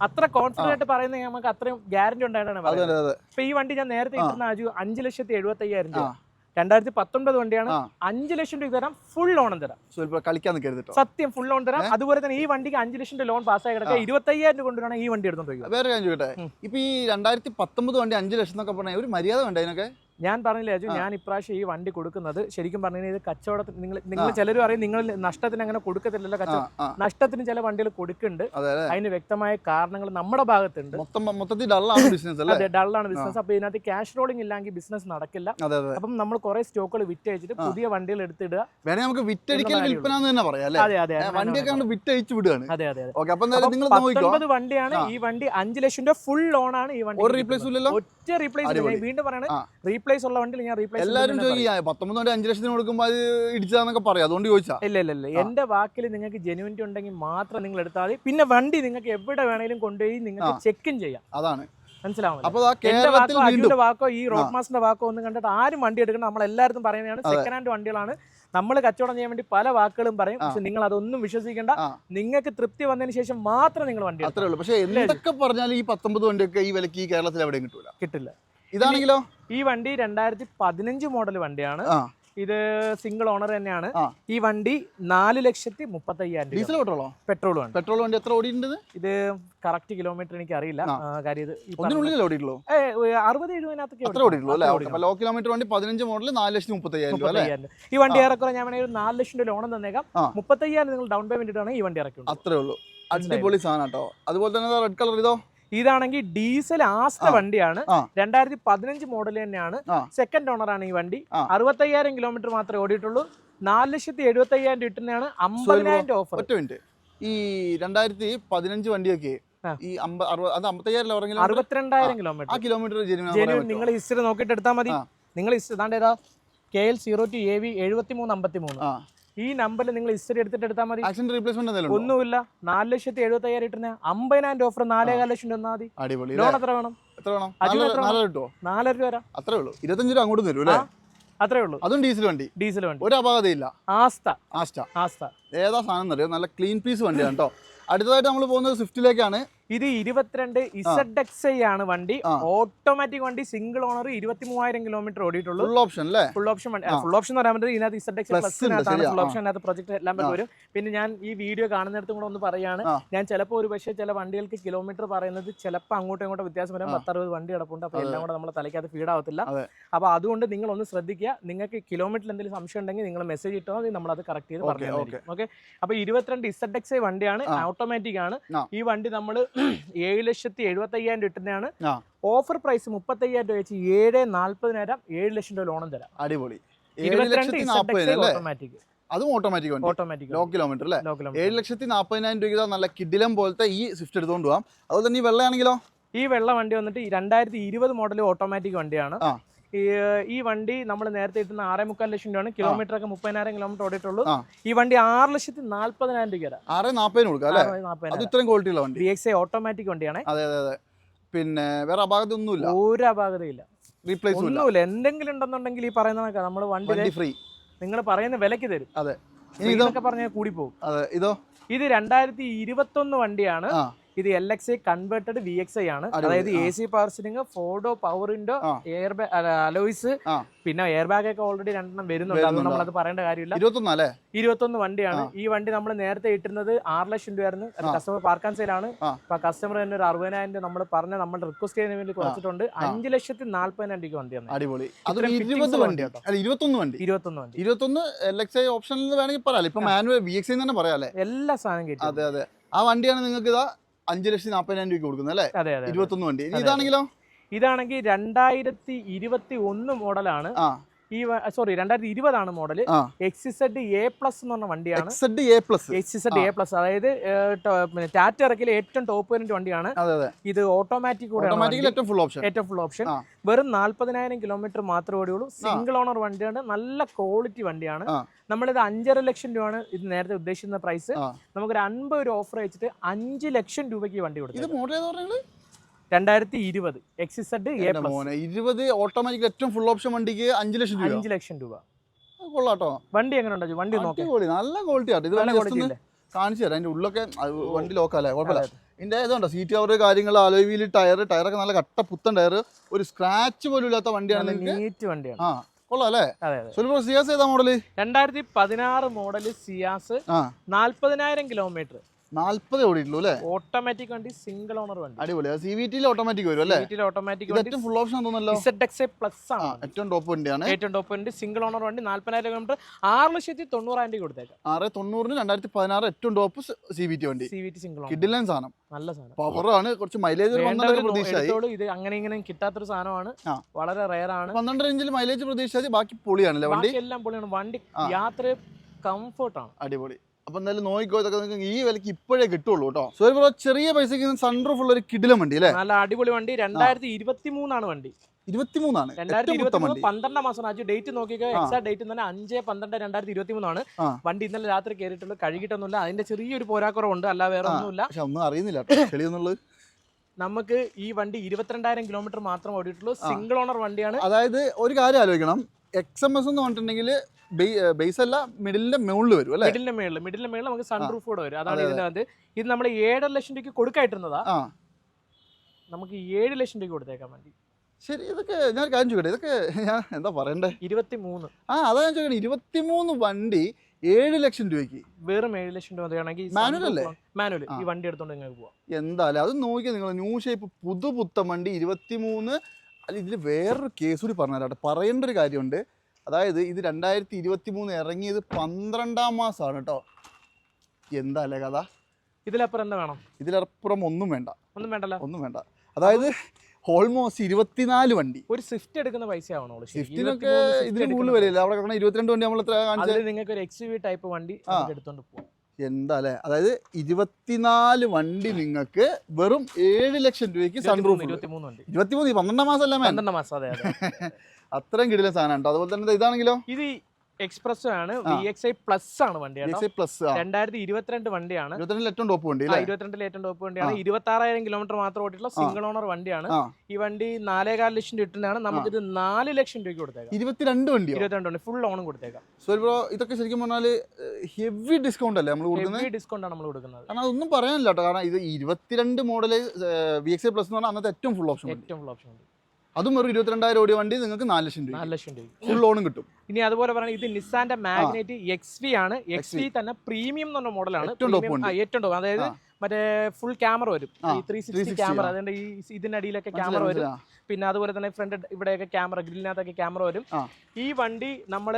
അത്രേ കോൺഫിഡന്റ് ആയിട്ട് പറയുന്നത് നമുക്ക് അത്രയും ഗ്യാരണ്ടി ഉണ്ടായിട്ടാണ് പറയുന്നത്. ഇപ്പൊ ഈ വണ്ടി ഞാൻ നേരത്തെ ആ. ഇട്ടിരുന്ന ആജു അഞ്ച് ലക്ഷത്തി എഴുപത്തി അയ്യായിരം രൂപ. രണ്ടായിരത്തി പത്തൊമ്പത് വണ്ടിയാണ് അഞ്ചു ലക്ഷം രൂപ തരാം ഫുൾ ലോൺ തരാം. കളിക്കാൻ സത്യം ഫുൾ ലോൺ തരാം. അതുപോലെ തന്നെ ഈ വണ്ടിക്ക് അഞ്ച് ലക്ഷം ലോൺ പാസ്സായി കിടക്കുക. ഇരുപത്തി അയ്യായിരം രൂപ കൊണ്ടുവരാണ് ഈ വണ്ടി എടുത്തോണ്ട് വേറെ കാര്യം ചോദിക്കട്ടെ? ഇപ്പൊ ഈ രണ്ടായിരത്തി പത്തൊമ്പത് വണ്ടി അഞ്ച് ലക്ഷം എന്നൊക്കെ പറഞ്ഞാൽ ഒരു മര്യാദ വേണ്ട അതിനൊക്കെ? ഞാൻ പറഞ്ഞില്ലേ അജു ഞാൻ ഇപ്രാവശ്യം ഈ വണ്ടി കൊടുക്കുന്നത് ശരിക്കും പറഞ്ഞു കഴിഞ്ഞാൽ ഇത് കച്ചവടത്തിന് നിങ്ങൾ നിങ്ങൾ ചിലരും ചിലർ പറയും നിങ്ങൾ നഷ്ടത്തിന് അങ്ങനെ കൊടുക്കത്തില്ലല്ലോ കച്ചവടം. നഷ്ടത്തിന് ചില വണ്ടികൾ കൊടുക്കുന്നുണ്ട്. അതെ അതിന് വ്യക്തമായ കാരണങ്ങൾ നമ്മുടെ ഭാഗത്തുണ്ട്. മൊത്തം മൊത്തത്തിൽ ഡള്ളാണ് ബിസിനസ് അതെ ഡള്ളാണ് ബിസിനസ് അപ്പൊ ഇതിനകത്ത് ക്യാഷ് റോളിംഗ് ഇല്ലെങ്കിൽ ബിസിനസ് നടക്കില്ല. അപ്പം നമ്മൾ കുറെ സ്റ്റോക്കുകൾ വിറ്റയച്ചിട്ട് പുതിയ വണ്ടികൾ എടുത്തിടുക. വേണേ നമുക്ക് വിറ്റടിക്കൽ എന്നുള്ള വിൽപ്പന തന്നെ പറയാം അതെ അതെ വണ്ടിയൊക്കെ വിറ്റഴിച്ച് വിടുകയാണ്. അതെ അതെ വണ്ടിയാണ് ഈ വണ്ടി അഞ്ച് ലക്ഷം രൂപ ഫുൾ ലോൺ ആണ് ഈ വണ്ടി ഒരു റീപ്ലേസും ഒറ്റ റീപ്ലേസ്. വീണ്ടും പറയണത് ആ. റീപ്ലേസ് ഉള്ള വണ്ടിയിൽ ഞാൻ റീപ്ലേസ് എല്ലാരും ചോദിക്കാം പത്തൊമ്പത് വണ്ടി അഞ്ച് ലക്ഷത്തിന് കൊടുക്കുമ്പോൾ അത് ഇടിച്ചതാന്നൊക്കെ പറയാം. അതുകൊണ്ട് ചോദിച്ചാ. ഇല്ല ഇല്ല ഇല്ല. എന്റെ വാക്കിൽ നിങ്ങൾക്ക് ജെനുവിനിറ്റി ഉണ്ടെങ്കിൽ മാത്രം നിങ്ങൾ എടുത്താൽ മതി. പിന്നെ വണ്ടി നിങ്ങൾക്ക് എവിടെ വേണേലും കൊണ്ടുപോയി നിങ്ങൾക്ക് ചെക്കും ചെയ്യാം. അതാണ്. മനസ്സിലാവുന്നത് വാക്കോ വീണ്ടും ഈ റോഡ് മാസിന്റെ വാക്കോ ഒന്നും കണ്ടിട്ട് ആരും വണ്ടി എടുക്കണം നമ്മൾ എല്ലാവരും പറയുന്നതാണ് സെക്കൻഡ് ഹാൻഡ് വണ്ടികളാണ്. നമ്മൾ കച്ചവടം ചെയ്യാൻ വേണ്ടി പല വാക്കുകളും പറയും. പക്ഷെ നിങ്ങൾ അതൊന്നും വിശ്വസിക്കേണ്ട. നിങ്ങൾക്ക് തൃപ്തി വന്നതിന് ശേഷം മാത്രം നിങ്ങൾ വണ്ടി അത്രേ ഉള്ളൂ. പക്ഷെ എന്തൊക്കെ പറഞ്ഞാലും ഈ പത്തൊമ്പത് വണ്ടിയൊക്കെ ഈ വിലക്ക് ഈ കേരളത്തിൽ എവിടെയും കിട്ടൂല. കിട്ടില്ല. ഇതാണെങ്കിലോ? ഈ വണ്ടി രണ്ടായിരത്തി പതിനഞ്ച് മോഡൽ വണ്ടിയാണ് ഇത് സിംഗിൾ ഓണർ തന്നെയാണ്. ഈ വണ്ടി നാല് ലക്ഷത്തി മുപ്പത്തി അയ്യായിരം രൂപ. ഡീസൽ പെട്രോളോ? പെട്രോൾ വണ്ടി. പെട്രോൾ വണ്ടി എത്ര ഓടിയിട്ടുണ്ട്? ഇത് കറക്റ്റ് കിലോമീറ്റർ എനിക്ക് അറിയില്ല. കാര്യം ഇത് ഓടിയിട്ടുള്ളൂ? അറുപത് എഴുപതിനകത്തൊക്കെ അല്ലേ? അപ്പൊ ലോ കിലോമീറ്റർ വണ്ടി പതിനഞ്ച് മോഡൽ നാല് ലക്ഷത്തി രൂപ ഈ വണ്ടി ഏറെക്കുറെ ഞാൻ വേണമെങ്കിൽ ഒരു നാല് ലക്ഷം രൂപ ലോൺ തന്നേക്കാം. മുപ്പത്തയ്യായിരം നിങ്ങൾ ഡൗൺ പേയ്മെന്റ് ഇട്ടാണ് ഈ വണ്ടി ഇറക്കുന്നത് അത്രേ ഉള്ളൂ. അടിപൊളി സാധനം കേട്ടോ. അതുപോലെ തന്നെ റെഡ് കളർ ഇതോ? ഇതാണെങ്കിൽ ഡീസൽ ആസ്ത വണ്ടിയാണ്. രണ്ടായിരത്തി പതിനഞ്ച് മോഡൽ തന്നെയാണ്. സെക്കൻഡ് ഓണറാണ് ഈ വണ്ടി. അറുപത്തയ്യായിരം കിലോമീറ്റർ മാത്രമേ ഓടിയിട്ടുള്ളൂ. നാല് ലക്ഷത്തി എഴുപത്തി അയ്യായിരം രൂപ ഇട്ടുന്നതാണ് അമ്പതിനായിരം ഓഫർ ഒറ്റ മിനിറ്റ് ഈ രണ്ടായിരത്തി പതിനഞ്ച് വണ്ടിയൊക്കെ ഈ അത് അമ്പത്തയ്യായിരം അറുപത്തിരണ്ടായിരം ആ. കിലോമീറ്റർ കിലോമീറ്റർ ജെനുവിൻ നിങ്ങൾ ഹിസ്റ്ററി നോക്കിയിട്ട് എടുത്താൽ മതി. നിങ്ങൾ ഹിസ്റ്ററി ഏതാ? K L zero two A V എഴുപത്തി മൂന്ന് അമ്പത്തി മൂന്ന് ഈ നമ്പറിൽ നിങ്ങൾ ഹിസ്റ്ററി എടുത്തിട്ട് എടുത്താൽ മതി. ആക്സിഡന്റ് റീപ്ലേസ്മെന്റ് ഒന്നുമില്ല. നാല് ലക്ഷത്തി എഴുപത്തി അയ്യായിരം ഇട്ടുന്ന അമ്പതിനായിരം ഓഫർ നാലേകാൽ ലക്ഷം രൂപ തന്നാൽ മതി. അടിപൊളി ലോൺ എത്ര വേണം? എത്ര വേണം? നാലര രൂപ വരാം. അത്രേ ഉള്ളൂ. ഇരുപത്തഞ്ച് രൂപ അങ്ങോട്ട് തരും അല്ലേ. അത്രേ ഉള്ളൂ. അതും ഡീസൽ വണ്ടി. ഡീസൽ വണ്ടി. ഒരു അപാകതയില്ല. ആസ്ത ആസ്റ്റ ആസ്ത ഏതാ സാധനം എന്നറിയോ? നല്ല ക്ലീൻ പീസ് വണ്ടിയാണ് കേട്ടോ. അടുത്തതായിട്ട് നമ്മൾ പോകുന്നത് സ്വിഫ്റ്റിലേക്കാണ് ഇത് ഇരുപത്തിരണ്ട് ഇസഡ് എക്സ് ഐ ആണ് വണ്ടി. ഓട്ടോമാറ്റിക് വണ്ടി സിംഗിൾ ഓണർ ഇരുപത്തി മൂവായിരം കിലോമീറ്റർ ഓടിയിട്ടുള്ളൂ. ഫുൾ ഓപ്ഷൻ അല്ലേ? ഫുൾ ഓപ്ഷൻ ഫുൾ ഓപ്ഷൻ എന്ന് പറയാൻ പറ്റുന്നത് ഇതിനകത്ത് Z X plus full option അതിനകത്ത് പ്രൊജക്ട് എല്ലാം പറ്റും വരും. പിന്നെ ഞാൻ ഈ വീഡിയോ കാണുന്നിടത്തും കൂടെ ഒന്ന് പറയാണ്. ഞാൻ ചിലപ്പോൾ ഒരു പക്ഷേ ചില വണ്ടികൾക്ക് കിലോമീറ്റർ പറയുന്നത് ചിലപ്പോൾ അങ്ങോട്ടും ഇങ്ങോട്ടും വ്യത്യാസം വരാം. പത്തറുപത് വണ്ടി കിടപ്പുണ്ട് അപ്പോൾ എല്ലാം കൂടെ നമ്മളെ തലയ്ക്കകത്ത് ഫീഡ് ആവത്തില്ല. അപ്പോൾ അതുകൊണ്ട് നിങ്ങൾ ഒന്ന് ശ്രദ്ധിക്കുക. നിങ്ങൾക്ക് കിലോമീറ്ററിൽ എന്തെങ്കിലും സംശയം ഉണ്ടെങ്കിൽ നിങ്ങൾ മെസ്സേജ് ഇട്ടോ നമ്മൾ അത് കറക്റ്റ് ചെയ്ത് പറഞ്ഞു ഓക്കെ. അപ്പോൾ ഇരുപത്തിരണ്ട് ഇസഡ് എക്സ് ഐ വണ്ടിയാണ് ഓട്ടോമാറ്റിക് ആണ് ഈ വണ്ടി നമ്മൾ ഏഴ് ലക്ഷത്തി എഴുപത്തി അയ്യായിരം രൂപ ഇട്ടുന്നതാണ് ആ. ഓഫർ പ്രൈസ് മുപ്പത്തയ്യായിരം രൂപ വെച്ച് ഏഴ് നാല്പതിനായിരം ഏഴ് ലക്ഷം രൂപ ലോണും തരാം. അടിപൊളി. ഓട്ടോമാറ്റിക് അതും ഓട്ടോമാറ്റിക് വണ്ടി. ഓട്ടോമാറ്റിക് ലോ കിലോമീറ്റർ അല്ലേ? ഏഴ് ലക്ഷത്തി നാൽപ്പതിനായിരം രൂപ നല്ല കിഡിലം പോലത്തെ ഈ സ്വിഫ്റ്റ് എടുത്തുകൊണ്ട് പോകാം അതുപോലെ തന്നെ ഈ വെള്ളയാണെങ്കിലോ? ഈ വെള്ള വണ്ടി വന്നിട്ട് രണ്ടായിരത്തി ഇരുപത് മോഡൽ ഓട്ടോമാറ്റിക് വണ്ടിയാണ്. ഈ ഈ വണ്ടി നമ്മൾ നേരത്തെ ഇട്ടുന്ന ആറേ മുക്കാൽ ലക്ഷം രൂപയാണ്. കിലോമീറ്റർ ഒക്കെ മുപ്പതിനായിരം കിലോമീറ്റർ ഓടിയിട്ടുള്ളൂ. ഈ വണ്ടി ആറ് ലക്ഷത്തി നാല്പതിനായിരം രൂപ ആറ് നാൽപ്പതിന് കൊടുക്കാം ഇത്രയും ക്വാളിറ്റി ഉള്ള വണ്ടി. ബി എക്സ് ഐ ഓട്ടോമാറ്റിക് വണ്ടിയാണ്. അതെ അതെ അതെ. പിന്നെ വേറെ അപാകത ഒന്നുമില്ല. ഒരു അപാകതയില്ല റീപ്ലേസ് ഒന്നുമില്ല. എന്തെങ്കിലും ഉണ്ടെന്നുണ്ടെങ്കിൽ ഈ പറയുന്ന നമ്മൾ വണ്ടി ഫ്രീ നിങ്ങൾ പറയുന്ന വിലക്ക് തരും. അതെ. ഇതോ? ഇതൊക്കെ പറഞ്ഞാൽ കൂടി പോകും അതെ ഇതോ? ഇത് രണ്ടായിരത്തി ഇരുപത്തൊന്ന് വണ്ടിയാണ്. ഇത് L X I converted V X I ആണ് അതായത്. എ സി പവർ സ്റ്റിംഗ് ഫോർഡോ പവറിന്റെ എയർ ബാഗ് അലോയ്സ് പിന്നെ എയർ ബാഗ് ഒക്കെ ഓൾറെഡി രണ്ടെണ്ണം വരുന്നുണ്ട്. നമ്മൾ അത് നമ്മളത് പറയേണ്ട കാര്യമില്ല. ഇരുപത്തൊന്നല്ലേ ഇരുപത്തൊന്ന് വണ്ടിയാണ്. ഈ വണ്ടി നമ്മൾ നേരത്തെ ഇട്ടിരുന്നത് ആറ് ലക്ഷം രൂപയായിരുന്നു. കസ്റ്റമർ കസ്റ്റമർ പാർക്കാൻ സെയിലാണ്. അപ്പൊ കസ്റ്റമർ തന്നെ ഒരു അറുപതിനായിരം രൂപ നമ്മൾ പറഞ്ഞ നമ്മൾ റിക്വസ്റ്റ് ചെയ്യുന്നതിന് വേണ്ടി കുറച്ചിട്ടുണ്ട്. അഞ്ച് ലക്ഷത്തി നാല്പതിനായിരം രൂപയ്ക്ക് വണ്ടിയാണ് അടിപൊളി. ഇരുപത് വണ്ടി. ഇരുപത്തൊന്ന് വണ്ടി. ഇരുപത്തൊന്ന് വണ്ടി. ഇരുപത്തൊന്ന് എൽ എക്സ് ഐ ഓപ്ഷനിൽ വേണമെങ്കിൽ പറയാം. ഇപ്പൊ മാനുവൽ വി എക്സ് തന്നെ പറയാം എല്ലാ സാധനം കിട്ടും. അതെ അതെ. ആ വണ്ടിയാണ് നിങ്ങൾക്ക് ഇതാ അഞ്ച് ലക്ഷത്തി നാൽപ്പതിനായിരം രൂപയ്ക്ക് കൊടുക്കുന്നത് അല്ലേ. ഇരുപത്തൊന്ന് വണ്ടി. ഇതാണെങ്കിലോ? ഇതാണെങ്കിൽ രണ്ടായിരത്തി ഇരുപത്തി ഒന്ന് മോഡലാണ് ആ. ഈ സോറി രണ്ടായിരത്തി ഇരുപതാണ് മോഡൽ എക്സിസെഡ് എ പ്ലസ് എന്ന് പറഞ്ഞ വണ്ടിയാണ്. X Z A plus X Z A plus അതായത് ടാറ്റ ഇറക്കിലെ ഏറ്റവും ടോപ്പ് വേരിയന്റ് വണ്ടിയാണ്. ഇത് ഓട്ടോമാറ്റിക് കൂടെ ഏറ്റവും ഫുൾ ഓപ്ഷൻ ഏറ്റവും ഫുൾ ഓപ്ഷൻ വെറും നാല്പതിനായിരം കിലോമീറ്റർ മാത്രമേ ഓടിയുള്ളൂ. സിംഗിൾ ഓണർ വണ്ടിയാണ്. നല്ല ക്വാളിറ്റി വണ്ടിയാണ്. നമ്മളിത് അഞ്ചര ലക്ഷം രൂപയാണ് ഇത് നേരത്തെ ഉദ്ദേശിക്കുന്ന പ്രൈസ് നമുക്ക് നമുക്കൊരു അൻപത് ഒരു ഓഫർ വെച്ചിട്ട് അഞ്ച് ലക്ഷം രൂപയ്ക്ക് വണ്ടി ഇത് കൊടുത്തു മോഡൽ ഏതാ പറഞ്ഞത് രണ്ടായിരത്തി ഇരുപത് എക്സിസെഡ് ഇരുപത് ഓട്ടോമാറ്റിക് ഏറ്റവും ഫുൾ ഓപ്ഷൻ വണ്ടിക്ക് അഞ്ച് ലക്ഷം രൂപ അഞ്ച് ലക്ഷം രൂപ. കൊള്ളാട്ടോ. വണ്ടി എങ്ങനെ ഉണ്ട്? വണ്ടി നോക്കി. നല്ല ക്വാളിറ്റി ആട്ടോ ഇത് കാണിച്ചു തരാം. അതിന്റെ ഉള്ളൊക്കെ വണ്ടി ലോക്കല്ലേ കുഴപ്പമില്ല. ഇതിന്റെ ഇതുണ്ടോ സീറ്റ് കവർ കാര്യങ്ങൾ അലോയിൽ ടയർ ടയറൊക്കെ നല്ല കട്ട പുത്തൻ ടയർ ഒരു സ്ക്രാച്ച് പോലും ഇല്ലാത്ത വണ്ടിയാണ് നീറ്റ് വണ്ടിയാണ്. ആ സിയാസ് ഏതാ മോഡൽ രണ്ടായിരത്തി പതിനാറ് മോഡൽ സിയാസ് നാല്പതിനായിരം കിലോമീറ്റർ നാല്പത് ഓടിയിട്ടുള്ളൂ അല്ലേ? ഓട്ടോമാറ്റിക് വണ്ടി സിംഗിൾ ഓണർ വണ്ടി. അടിപൊളി. സി വി ടിയിൽ ഓട്ടോമാറ്റിക് വരും അല്ലേ? ഓട്ടോമാറ്റിക് ഏറ്റവും ഫുൾ ഓപ്ഷൻ തോന്നുന്നല്ലോ. പ്ലസ് ആണ് ഏറ്റവും ടോപ്പ് വണ്ടിയാണ്. ഏറ്റവും ടോപ്പ് വണ്ടി സിംഗിൾ ഓണർ വണ്ടി നാല്പതിനായിരം കിലോമീറ്റർ ആറ് ലക്ഷത്തി തൊണ്ണൂറായിരം രൂപ കൊടുത്തേക്കാം. ആറ് തൊണ്ണൂറിന് രണ്ടായിരത്തി പതിനാറ് ഏറ്റവും ടോപ്പ് സി വി ടി വണ്ടി. സി വി ടി സിംഗിൾ കിഡിലൻ സാധനം. നല്ല സാധനം. പവറാണ് കുറച്ച് മൈലേജ് ഇത് അങ്ങനെ ഇങ്ങനെ കിട്ടാത്തൊരു സാധനമാണ്. വളരെ റയർ ആണ്. പന്ത്രണ്ട് റേഞ്ചിൽ മൈലേജ് പ്രതീക്ഷിച്ചാൽ ബാക്കി പൊളിയാണല്ലേ വണ്ടി? എല്ലാം പൊളിയാണ്. വണ്ടി യാത്ര കംഫർട്ടാണ് അടിപൊളി. അപ്പൊ എന്തായാലും നോക്കിക്കോ ഇതൊക്കെ നിങ്ങൾക്ക് ഈ വിലക്ക് ഇപ്പോഴേ കിട്ടുള്ളൂ കേട്ടോ. സോ ബ്രോ ചെറിയ പൈസക്ക് സൺറൂഫ് ഉള്ള ഒരു കിടിലം വണ്ടി അല്ലേ? നല്ല അടിപൊളി വണ്ടി രണ്ടായിരത്തി ഇരുപത്തി മൂന്നാണ് വണ്ടി. ഇരുപത്തിമൂന്നാണ് പന്ത്രണ്ടാം മാസം അജു ഡേറ്റ് നോക്കിക്കോ. എക്സാക്ട് ഡേറ്റ് തന്നെ അഞ്ച് പന്ത്രണ്ട് രണ്ടായിരത്തി ഇരുപത്തി മൂന്നാണ് വണ്ടി ഇന്നലെ രാത്രി കയറിയിട്ടുള്ളൂ കഴുകിയിട്ടൊന്നുമില്ല. അതിന്റെ ചെറിയൊരു പോരാക്കുറവുണ്ട് അല്ല വേറെ. ഒന്നുമില്ല പക്ഷെ ഒന്നും അറിയുന്നില്ല ചെളിയെന്നുള്ളത്. നമുക്ക് ഈ വണ്ടി ഇരുപത്തിരണ്ടായിരം കിലോമീറ്റർ മാത്രം ഓടിയിട്ടുള്ളൂ. സിംഗിൾ ഓണർ വണ്ടിയാണ്. അതായത് ഒരു കാര്യം ആലോചിക്കണം. എക്സ് എം എസ് എന്ന് പറഞ്ഞിട്ടുണ്ടെങ്കിൽ ബേസ് അല്ല മിഡിലിന്റെ മുകളിൽ വരും അല്ലേ? മിഡിലിന്റെ മേളിൽ മിഡിലിന്റെ മേളിൽ നമുക്ക് സൺറൂഫ് കൂടെ വരും. അതാണ് ഇതിനകത്ത്. ഇത് നമ്മൾ ഏഴര ലക്ഷം രൂപയ്ക്ക് കൊടുക്കായിട്ടിരുന്നതാ. ആ. നമുക്ക് ഏഴ് ലക്ഷം രൂപയ്ക്ക് കൊടുത്തേക്കാം വേണ്ടി ശരി ഇതൊക്കെ ഞാൻ കാര്യം ചോദിക്കട്ടെ? ഇതൊക്കെ ഞാൻ എന്താ പറയണ്ടേ? ഇരുപത്തി മൂന്ന് ആ അതാ ഞാൻ ചോദിക്കണേ ഇരുപത്തിമൂന്ന് വണ്ടി ഏഴ് ലക്ഷം രൂപയ്ക്ക്. വെറും ഏഴ് ലക്ഷം രൂപ വേണമെങ്കിൽ മാനുവൽ അല്ലേ? മാനുവൽ ഈ വണ്ടി എടുത്തോണ്ട് നിങ്ങൾക്ക് പോവാം. എന്തായാലും അത് നോക്കിയാൽ നിങ്ങൾ ന്യൂ ഷേപ്പ് പുതുപുത്തൻ വണ്ടി ഇരുപത്തിമൂന്ന്. അല്ല ഇതിൽ വേറൊരു കേസ് കൂടി പറഞ്ഞാലോട്ടെ പറയേണ്ട ഒരു കാര്യമുണ്ട്. അതായത് ഇത് രണ്ടായിരത്തി ഇരുപത്തി മൂന്ന് ഇറങ്ങിയത് പന്ത്രണ്ടാം മാസമാണ് കേട്ടോ. എന്താ അല്ലേ കഥ? ഇതിലപ്പുറം എന്താ വേണം? ഇതിലപ്പുറം ഒന്നും വേണ്ട. ഒന്നും വേണ്ടല്ലോ? ഒന്നും വേണ്ട. അതായത് ഓൾമോസ്റ്റ് ഇരുപത്തിനാല് വണ്ടി. ഒരു സ്വിഫ്റ്റ് എടുക്കുന്ന പൈസ ആവണോ? സ്വിഫ്റ്റിനൊക്കെ ഇതിന് കൂടുതൽ വരില്ല അവിടെ കാരണം ഇരുപത്തിരണ്ട് വണ്ടി നമ്മൾ എത്ര കാണിച്ചത് നിങ്ങൾക്ക് ഒരു എക്സ് വി ടൈപ്പ് വണ്ടി എടുത്തോണ്ട് പോകും എന്താ അല്ലേ? അതായത് ഇരുപത്തിനാല് വണ്ടി നിങ്ങൾക്ക് വെറും ഏഴ് ലക്ഷം രൂപയ്ക്ക് സൺറൂഫ് ഇരുപത്തിമൂന്ന് വണ്ടി. ഇരുപത്തിമൂന്ന് പന്ത്രണ്ടാം മാസം അല്ലേ പന്ത്രണ്ടാം മാസം അതെ. *laughs* അത്രയും കിടിലെ സാധനം അതുപോലെ തന്നെ ഇതാണെങ്കിലോ? ഇത് എക്സ്പ്രസ് ആണ്. വി എക്സ് ഐ പ്ലസ് ആണ് വണ്ടി പ്ലസ് രണ്ടായിരത്തി ഇരുപത്തിരണ്ട് വണ്ടിയാണ്. ഏറ്റവും ടോപ്പ് വണ്ടി ഇരുപത്തിരണ്ടിൽ ഏറ്റവും ടോപ്പ് വണ്ടിയാണ്. ഇരുപത്തി ആറായിരം കിലോമീറ്റർ മാത്രം ഓടിയിട്ടുള്ള സിംഗിൾ ഓണർ വണ്ടിയാണ്. ഈ വണ്ടി നാലേകാൽ ലക്ഷം രൂപ ഇട്ടുന്നതാണ് നമുക്കിത് നാല് ലക്ഷം രൂപയ്ക്ക് കൊടുത്തേക്കാം. ഇരുപത്തിരണ്ട് വണ്ടി ഇരുപത്തിരണ്ട് വണ്ടി. ഫുൾ ഓണും കൊടുത്തേക്കാം. സോ ബ്രോ ഇതൊക്കെ ശരിക്കും പറഞ്ഞാൽ ഹെവി ഡിസ്കൗണ്ട് അല്ലേ നമ്മൾ കൊടുക്കുന്നത്? ഹെവി ഡിസ്കൗണ്ട് ആണ് നമ്മൾ കൊടുക്കുന്നത്. കാരണം അതൊന്നും പറയാനില്ല കേട്ടോ. കാരണം ഇത് ഇരുപത്തിരണ്ട് model V X I plus എന്ന് പറഞ്ഞാൽ അന്നത്തെ ഏറ്റവും ഫുൾ ഓപ്ഷൻ ഏറ്റവും ഫുൾ ഓപ്ഷൻ ഉണ്ട് അതും ഒരു ഇരുപത്തിരണ്ടായിരം ഓടിയ വണ്ടി നിങ്ങൾക്ക് നാല് ലക്ഷം രൂപ നാല് ലക്ഷം രൂപ ഫുൾ ലോണും കിട്ടും. ഇനി അതുപോലെ പറയുന്നത് ഇത് നിസാന്റെ മാഗ്നറ്റ് എക്സ് വി ആണ്. എക്സ് വി തന്നെ പ്രീമിയം എന്ന് പറഞ്ഞ മോഡലാണ് ഏറ്റവും ടോപ്പ് അതായത് മറ്റേ ഫുൾ ക്യാമറ വരും. ഈ ത്രീ സിക്സ്റ്റി 360 ക്യാമറ. അതുകൊണ്ട് ഈ ഇതിനടിയിലൊക്കെ ക്യാമറ വരും. പിന്നെ അതുപോലെ തന്നെ ഫ്രണ്ട് ഇവിടെയൊക്കെ ക്യാമറ ഗ്രില്ലിനകത്തൊക്കെ ക്യാമറ വരും. ഈ വണ്ടി നമ്മൾ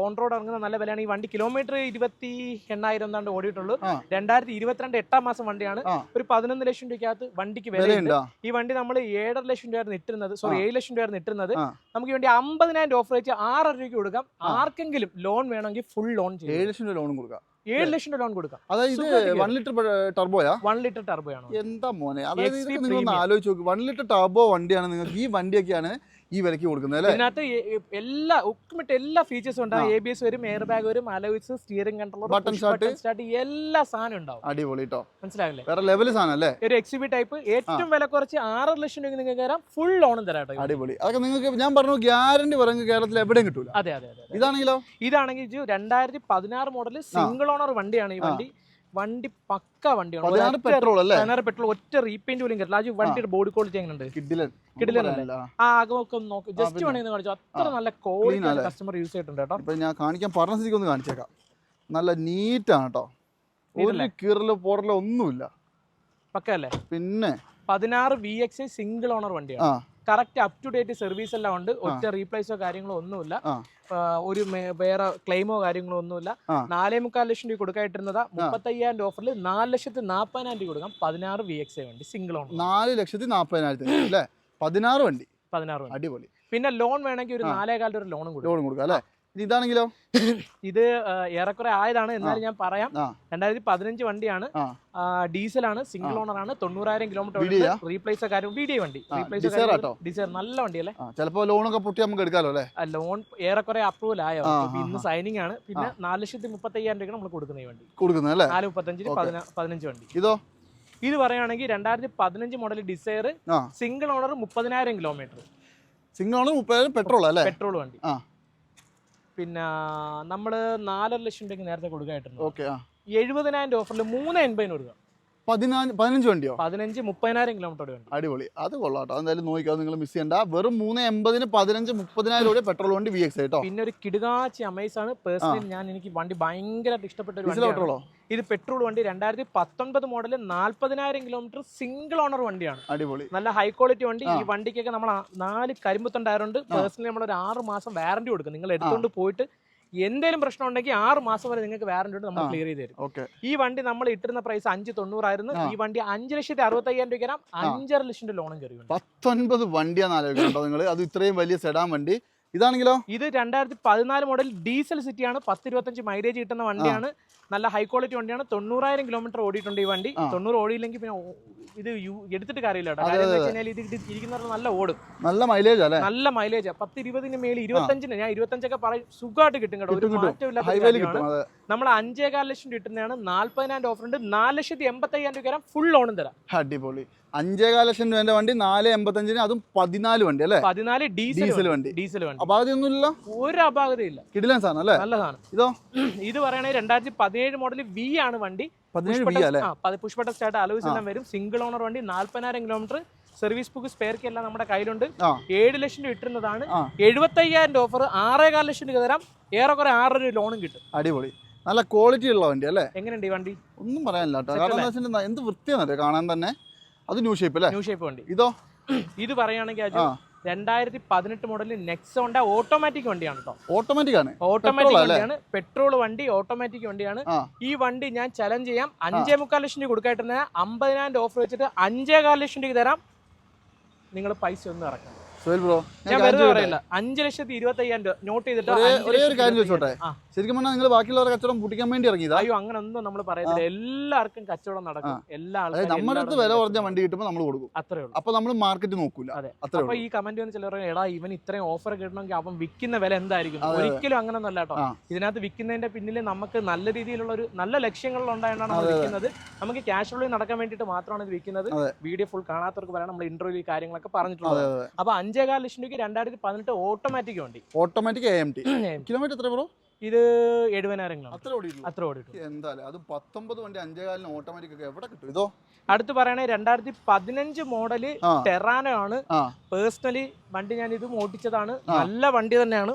ഓൺ റോഡ് ഇറങ്ങുന്ന നല്ല വിലയാണ്. ഈ വണ്ടി കിലോമീറ്റർ ഇരുപത്തി എണ്ണായിരം എന്താണ്ട് ഓടിയിട്ടുള്ളൂ. രണ്ടായിരത്തി ഇരുപത്തിരണ്ട് എട്ടാം മാസം വണ്ടിയാണ്. ഒരു പതിനൊന്ന് ലക്ഷം രൂപയ്ക്കകത്ത് വണ്ടിക്ക് വിലയുണ്ട്. ഈ വണ്ടി നമ്മൾ ഏഴര ലക്ഷം രൂപയായിരുന്നു ഇട്ടിരുന്നത്. സോറി. ഏഴ് ലക്ഷം രൂപയായിരുന്നു ഇട്ടിരുന്നത്. നമുക്ക് ഈ വേണ്ടി അമ്പതിനായിരം രൂപ ഓഫർ വെച്ച് ആറര രൂപയ്ക്ക് കൊടുക്കാം. ആർക്കെങ്കിലും ലോൺ വേണമെങ്കിൽ ഫുൾ ലോൺ ഏഴ് ചെയ്യും ലക്ഷം രൂപ ലോണും കൊടുക്കാം. ഏഴ് ലക്ഷം രൂപ ലോൺ കൊടുക്കാം. അതായത് വൺ ലിറ്റർ ടർബോയാ വൺ ലിറ്റർ ടർബോയാണ് എന്താ മോനെ? അതായത് നിങ്ങൾ ഒന്ന്. ആലോചിച്ച് നോക്ക്. വൺ ലിറ്റർ ടർബോ വണ്ടിയാണ് നിങ്ങൾക്ക്. ഈ വണ്ടിയൊക്കെയാണ് ഈ വിലക്ക് കൊടുക്കുന്നത് അല്ലേ? ഇതിനകത്ത് എല്ലാ ഒക്കുമിട്ട് എല്ലാ ഫീച്ചേഴ്സും ഉണ്ടാവും എ ബി എസ് വരും എയർ ബാഗ് വരും alloys steering controller button start start എല്ലാ സാധനം ഉണ്ടാവും. അടിപൊളി കേട്ടോ മനസ്സിലാവില്ലേ വേറെ ലെവൽ സാധനം അല്ലേ? ഒരു എക്സിബി ടൈപ്പ് ഏറ്റവും വില കുറച്ച് ആറ് ലക്ഷം രൂപ നിങ്ങൾക്ക് തരാം. ഫുൾ ലോണും തരാം കേട്ടോ അടിപൊളി. അതൊക്കെ നിങ്ങൾക്ക് ഞാൻ പറഞ്ഞു ഗ്യാരണ്ടി പറയുന്നത് കേരളത്തിൽ എവിടെയും കിട്ടൂല. അതെ അതെ അതെ. ഇതാണെങ്കിലോ? ഇതാണെങ്കിൽ രണ്ടായിരത്തി പതിനാറ് മോഡൽ സിംഗിൾ ഓണർ വണ്ടിയാണ് ഈ വണ്ടി. വണ്ടി പക്ക വണ്ടിയാണ്. പെട്രോൾ പതിനാറ് പെട്രോൾ ഒറ്റ റീപെയിന്റ് പോലും കിട്ടില്ല ആ. വണ്ടിയുടെ ബോഡി ക്വാളിറ്റി എങ്ങനെയുണ്ട് അല്ല? ആ. അകമൊക്കെ നോക്കി. ജസ്റ്റ് വേണമെന്ന് കാണിച്ചു. അത്ര നല്ല ക്വാളിറ്റി കസ്റ്റമർ യൂസ് ചെയ്തിട്ടുണ്ട് കേട്ടോ. ഇപ്പോ ഞാൻ കാണിക്കാൻ പറഞ്ഞ സ്ഥിതിക്ക് ഒന്ന് കാണിച്ചേക്കാം. നല്ല നീറ്റാണ് കേട്ടോ ഒരു കീറൽ പോറൽ ഒന്നുമില്ല. പക്ക അല്ലേ? പിന്നെ? പതിനാറ് വി എക്സ് സിംഗിൾ ഓണർ വണ്ടിയാണ്. Correct up to date service എല്ലാം ഉണ്ട്. ഒറ്റ റീപ്ലേസോ കാര്യങ്ങളോ ഒന്നുമില്ല. ഒരു വേറെ ക്ലെയിമോ കാര്യങ്ങളോ ഒന്നുമില്ല. നാലേ മുക്കാൽ ലക്ഷം രൂപ കൊടുക്കായിട്ടിരുന്നത് മുപ്പത്തയ്യായിരം അയ്യായിരം ഓഫറിൽ നാല് ലക്ഷത്തി നാൽപ്പതിനായിരം രൂപ കൊടുക്കാം. പതിനാറ് വി എക്സ് വണ്ടി സിംഗിൾ ഓൺ നാല് ലക്ഷത്തി നാൽപ്പതിനായിരത്തി അല്ലേ? പതിനാറ് വണ്ടി. പതിനാറ് വണ്ടി. അടിപൊളി. പിന്നെ ലോൺ വേണമെങ്കിൽ ഒരു ആ. നാലേകാലം ഒരു ലോണും കൊടുക്കും. ലോൺ കൊടുക്കാം അല്ലേ? ഇതാണെങ്കിലോ? ഇത് ഏറെക്കുറെ ആയതാണ്. എന്നാലും ഞാൻ പറയാം. രണ്ടായിരത്തി പതിനഞ്ച് വണ്ടിയാണ്. ഡീസൽ ആണ് സിംഗിൾ ഓണർ ആണ്. തൊണ്ണൂറായിരം കിലോമീറ്റർ റീപ്ലേസ് കാര്യം വി ഡി വണ്ടി റീപ്ലേസ്? ഡിസൈർ നല്ല വണ്ടിയല്ലേ? ചിലപ്പോ ലോണൊക്കെ പൊട്ടി നമുക്ക് എടുക്കാലോ അല്ലേ? ലോൺ ഏറെക്കുറെ അപ്രൂവൽ ആയോ? ഇന്ന്. സൈനിങ് ആണ്. പിന്നെ നാല് ലക്ഷത്തി മുപ്പത്തി അയ്യായിരം രൂപ നമ്മൾ കൊടുക്കുന്ന ഈ വണ്ടി. കൊടുക്കുന്നത് അല്ലേ? നാല് മുപ്പത്തഞ്ചിന്. പതിനഞ്ച് വണ്ടി. ഇതോ? ഇത് പറയുകയാണെങ്കിൽ രണ്ടായിരത്തി പതിനഞ്ച് മോഡൽ ഡിസൈർ സിംഗിൾ ഓണർ മുപ്പതിനായിരം കിലോമീറ്റർ സിംഗിൾ ഓണർ മുപ്പതിനായിരം പെട്രോൾ അല്ലേ? പെട്രോൾ വണ്ടി. പിന്നെ നമ്മൾ നാലര ലക്ഷം രൂപയ്ക്ക് നേരത്തെ കൊടുക്കായിട്ടുണ്ട് ഓക്കെ ആ. എഴുപതിനായിരം രൂപ ഓഫറിൽ മൂന്ന് എൺപതിന് കൊടുക്കുക പതിനാല് പതിനഞ്ച് വണ്ടിയോ? പതിനഞ്ച് മുപ്പതിനായിരം കിലോമീറ്റർ വണ്ടി. അടിപൊളി. അത് കൊള്ളാട്ടോ. എന്തായാലും നോക്കിയാൽ നിങ്ങൾ മിസ് ചെയ്യണ്ട. വെറും മൂന്ന് എൺപതിന് പതിനഞ്ച് മുപ്പതിനായിരം രൂപ പെട്രോൾ വണ്ടി വി എക്സ് ആയിട്ടോ പിന്നെ ഒരു കിടുകാച്ചി അമേസ് ആണ്. പേഴ്സണലി ഞാൻ എനിക്ക് വണ്ടി ഭയങ്കരമായിട്ട് ഇഷ്ടപ്പെട്ട ഒരു വണ്ടിയാണ്. ഇത് പെട്രോൾ വണ്ടി രണ്ടായിരത്തി പത്തൊൻപത് മോഡൽ നാല്പതിനായിരം കിലോമീറ്റർ സിംഗിൾ ഓണർ വണ്ടിയാണ്. അടിപൊളി. നല്ല ഹൈ ക്വാളിറ്റി വണ്ടി. ഈ വണ്ടിക്കൊക്കെ നമ്മൾ നാല് കരിമ്പുത്തൻ ടയറുണ്ട് പേഴ്സണലി നമ്മൾ ഒരു ആറ് മാസം വാറണ്ടി കൊടുക്കും. നിങ്ങൾ എടുത്തുകൊണ്ട് പോയിട്ട് എന്തെങ്കിലും പ്രശ്നം ഉണ്ടെങ്കിൽ ആറ് മാസം വരെ നിങ്ങൾക്ക് വാറണ്ടി ഉണ്ട് നമ്മൾ ക്ലിയർ ചെയ്ത് തരും. ഓക്കെ. ഈ വണ്ടി നമ്മൾ ഇട്ടിരുന്ന പ്രൈസ് അഞ്ച് തൊണ്ണൂറായിരുന്നു. ഈ വണ്ടി അഞ്ച് ലക്ഷത്തി അറുപത്തി അയ്യായിരം രൂപ അഞ്ചര ലക്ഷം രൂപ ലോണും കയറി പത്തൊൻപത് വണ്ടിയാണ് നിങ്ങൾ അത് ഇത്രയും വലിയ സെഡാൻ വണ്ടി. ഇതാണെങ്കിലോ? ഇത് രണ്ടായിരത്തി പതിനാല് മോഡൽ ഡീസൽ സിറ്റിയാണ്. പത്ത് ഇരുപത്തഞ്ച് മൈലേജ് കിട്ടുന്ന വണ്ടിയാണ്. നല്ല ഹൈ ക്വാളിറ്റി വണ്ടിയാണ്. തൊണ്ണൂറായിരം കിലോമീറ്റർ ഓടിയിട്ടുണ്ട് ഈ വണ്ടി. തൊണ്ണൂറ് ഓടിയില്ലെങ്കിൽ പിന്നെ ഇത് എടുത്തിട്ട് കാര്യമില്ല ഇത് നല്ല ഓടും. നല്ല മൈലേജ് അല്ലേ? നല്ല മൈലേജ് പത്ത് ഇരുപതിന് മേലെ ഇരുപത്തഞ്ചിന് ഞാൻ ഇരുപത്തഞ്ചൊക്കെ പറയും സുഖമായിട്ട് കിട്ടും കേട്ടോ. ഒരു. മാറ്റമില്ലാത്ത നമ്മൾ അഞ്ചേകാൽ ലക്ഷം കിട്ടുന്നതാണ്. നാല്പതിനായിരം ഓഫർ ഉണ്ട്. നാല് ലക്ഷത്തി എൺപത്തി അയ്യായിരം രൂപ ഫുൾ ലോണും തരാം. അടിപൊളി. അഞ്ചേകാല ലക്ഷം രൂപേന്റെ വണ്ടി നാല് എൺപത്തഞ്ചിന് അതും പതിനാല് വണ്ടി അല്ലേ? പതിനാല് ഡീസൽ വണ്ടി. ഡീസൽ വണ്ടി. അപാകതയൊന്നുമില്ല ഒരു അപാകതയില്ല. കിടിലൻ സാധനം അല്ലേ? നല്ല സാധനം ഇതോ? ഇത് പറയണേ രണ്ടായിരത്തി പതിനേഴ് മോഡൽ വി ആണ് വണ്ടി പുഷ്പട്ട സ്റ്റാർട്ട് അലോയ്സ് എല്ലാം വരും. സിംഗിൾ ഓണർ വണ്ടി നാല്പതിനായിരം kilometre service book spare key എല്ലാം നമ്മുടെ കയ്യിലുണ്ട്. ഏഴ് ലക്ഷം രൂപ ഇട്ടിരുന്നതാണ്. എഴുപത്തി അയ്യായിരം രൂപ ഓഫർ ആറേകാൽ ലക്ഷം രൂപ തരാം. ഏറെക്കുറെ ആറര രൂപ ലോണും കിട്ടും. അടിപൊളി. നല്ല ക്വാളിറ്റി ഉള്ള വണ്ടി അല്ലേ? എങ്ങനെയുണ്ട് ഈ വണ്ടി? ഒന്നും പറയാനില്ല കേട്ടോ കാരണം എന്ത് വൃത്തിയാണെന്നറിയോ? കാണാൻ തന്നെ. അത് ന്യൂ ഷേപ്പ് അല്ലേ? ന്യൂ ഷേപ്പ് വണ്ടി. ഇതോ? ഇത് പറയുകയാണെങ്കിൽ അജു രണ്ടായിരത്തി പതിനെട്ട് മോഡൽ നെക്സോണ്ട ഓട്ടോമാറ്റിക് വണ്ടിയാണ് കേട്ടോ ഓട്ടോമാറ്റിക് ആണ്. ഓട്ടോമാറ്റിക് വണ്ടിയാണ്. പെട്രോൾ വണ്ടി ഓട്ടോമാറ്റിക് വണ്ടിയാണ്. ഈ വണ്ടി ഞാൻ ചലഞ്ച് ചെയ്യാം. അഞ്ചേ മുക്കാൽ ലക്ഷം രൂപ കൊടുക്കായിട്ട് അമ്പതിനായിരം രൂപ ഓഫർ വെച്ചിട്ട് അഞ്ചേ അഞ്ചേകാൽ ലക്ഷം രൂപ തരാം. നിങ്ങൾ പൈസ ഒന്നും ഇറക്കണം. ബ്രോ ഞാൻ വെറുതെ പറയില്ല. അഞ്ച് ലക്ഷത്തി ഇരുപത്തി അയ്യായിരം രൂപ നോട്ട് ചെയ്തിട്ട് ഒരേ- ഒരു ലക്ഷത്തി കാര്യം ചോദിച്ചോട്ടെ? ശരിക്കും പറഞ്ഞാൽ നിങ്ങൾ ബാക്കിയുള്ളവരെ കച്ചവടം പൂട്ടിക്കാൻ വേണ്ടി ഇറങ്ങിയതാ. അയ്യോ അങ്ങനെ ഒന്നും നമ്മൾ പറയുന്നില്ല എല്ലാവർക്കും കച്ചവടം നടക്കും. എല്ലാ ആൾക്കാരും നമ്മുടെ അടുത്ത് വില കുറഞ്ഞ വണ്ടി കിട്ടുമ്പോൾ നമ്മൾ കൊടുക്കും. അത്രേ ഉള്ളൂ. അപ്പൊ നമ്മൾ മാർക്കറ്റ് നോക്കൂല. അതെ. അത്രേ അപ്പൊ ഈ കമന്റ് വന്ന് ചിലർ എടാ ഇവൻ ഇത്രയും ഓഫർ കിട്ടണമെങ്കിൽ അവൻ വിൽക്കുന്ന വില എന്തായിരിക്കും. ഒരിക്കലും അങ്ങനെ ഒന്നല്ല കേട്ടോ. ഇതിനകത്ത് വിൽക്കുന്നതിന്റെ പിന്നിൽ നമുക്ക് നല്ല രീതിയിലുള്ള ഒരു നല്ല ലക്ഷ്യങ്ങൾ ഉണ്ടായിട്ടാണ് നമ്മൾ. വിൽക്കുന്നത്. നമുക്ക് ക്യാഷ് ഫ്ലോ നടക്കാൻ വേണ്ടിയിട്ട് മാത്രമാണ് ഇത് വിൽക്കുന്നത്. വീഡിയോ ഫുൾ കാണാത്തവർക്ക് പറയാം. നമ്മൾ ഇന്റർവ്യൂ കാര്യങ്ങളൊക്കെ പറഞ്ഞിട്ടുള്ളത്. അപ്പൊ അഞ്ചേകാൽ ലക്ഷം രൂപയ്ക്ക് രണ്ടായിരത്തി പതിനെട്ട് ഓട്ടോമാറ്റിക് വണ്ടി. ഓട്ടോമാറ്റിക് കിലോമീറ്റർ എത്ര ബ്രോ ഇത് എഴുപതിനായിരം അത്ര ഓടിയിട്ടുള്ളൂ? അത്ര ഓടിയിട്ടു എന്തായാലും അത് പത്തൊമ്പത് വണ്ടി അഞ്ചേകാലിന് ഓട്ടോമാറ്റിക് ഒക്കെ എവിടെ കിട്ടും? ഇതോ? അടുത്ത് പറയണേ രണ്ടായിരത്തി പതിനഞ്ച് മോഡൽ ടെറാനോ ആണ് പേഴ്സണലി വണ്ടി ഞാൻ ഇതും ഓടിച്ചതാണ്. നല്ല വണ്ടി തന്നെയാണ്.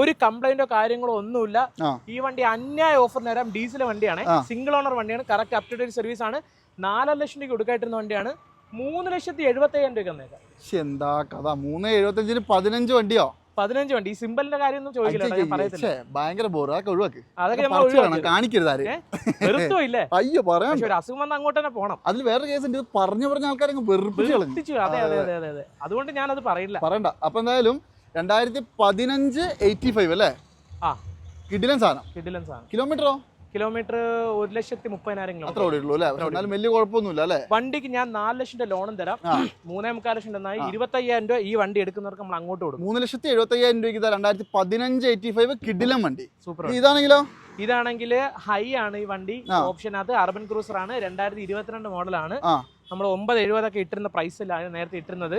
ഒരു കംപ്ലൈന്റോ കാര്യങ്ങളോ ഒന്നുമില്ല. ഈ വണ്ടി അന്യായ ഓഫർ നേരം ഡീസൽ വണ്ടിയാണ്. സിംഗിൾ ഓണർ വണ്ടിയാണ്. Correct up to date service ആണ്. നാലര ലക്ഷം രൂപ കൊടുക്കായിട്ടിരുന്ന വണ്ടിയാണ്. മൂന്ന് ലക്ഷത്തി എഴുപത്തി അയ്യായിരം രൂപ എന്താ കഥ? മൂന്ന് എഴുപത്തഞ്ചിന് പതിനഞ്ച് വണ്ടിയോ? പതിനഞ്ച് വണ്ടി. ഈ സിമ്പിളിന്റെ കാര്യം ഒന്നും ചോദിക്കില്ല ഞാൻ പറയത്തില്ല. ഭയങ്കര ബോറ് അതൊക്കെ ഒഴിവാക്ക്. അതൊക്കെ നമ്മൾ പറിച്ച് കളയണം, ഒഴിവാക്കി കാണിക്കരുത് ആര് ഏ? വെറുത്തോ ഇല്ലേ? *laughs* അയ്യോ പറയാം പക്ഷെ ഒരു അസുഖം വന്ന് അങ്ങോട്ട് തന്നെ പോണം. അതിൽ വേറെ കേസ് ഉണ്ട്. പറഞ്ഞു പറഞ്ഞ ആൾക്കാരെ അതുകൊണ്ട് ഞാൻ വെറുപ്പിച്ചു അതെ പറയില്ല. പറയണ്ട. അപ്പൊ എന്തായാലും രണ്ടായിരത്തി പതിനഞ്ച് എയ്റ്റി ഫൈവ് അല്ലേ? ആ. കിടിലൻ സാധനം. കിഡിലൻ സാധനം. കിലോമീറ്ററോ? കിലോമീറ്റർ ഒരു ലക്ഷത്തി മുപ്പതിനായിരം അത്ര കിലോമീറ്റർ ഓടിയിട്ടുള്ളൂ അല്ലേ എന്നാലും വലിയ കുഴപ്പമൊന്നുമില്ല അല്ലേ? വണ്ടിക്ക് ഞാൻ നാല് ലക്ഷം രൂപ ലോണും തരാം. മൂന്നേ മുക്കാൽ ലക്ഷം തന്നാൽ. ഇരുപത്തയ്യായിരം രൂപ ഈ വണ്ടി എടുക്കുന്നവർക്ക് നമ്മൾ അങ്ങോട്ട് കൊടുക്കും. മൂന്ന് ലക്ഷത്തി എഴുപത്തി അയ്യായിരം രൂപയ്ക്ക് രണ്ടായിരത്തി പതിനഞ്ച് എയ്റ്റി ഫൈവ് കിഡിലം വണ്ടി. സൂപ്പർ ഇതാണെങ്കിലോ? ഇതാണെങ്കിൽ ഹൈ ആണ് ഈ വണ്ടി. ഓപ്ഷൻ അത് അർബൻ ക്രൂസർ ആണ്. രണ്ടായിരത്തി ഇരുപത്തിരണ്ട് മോഡലാണ് നമ്മൾ ഒമ്പത് എഴുപതൊക്കെ ഇട്ടിരുന്ന പ്രൈസിലാണ് നേരത്തെ ഇട്ടിരുന്നത്.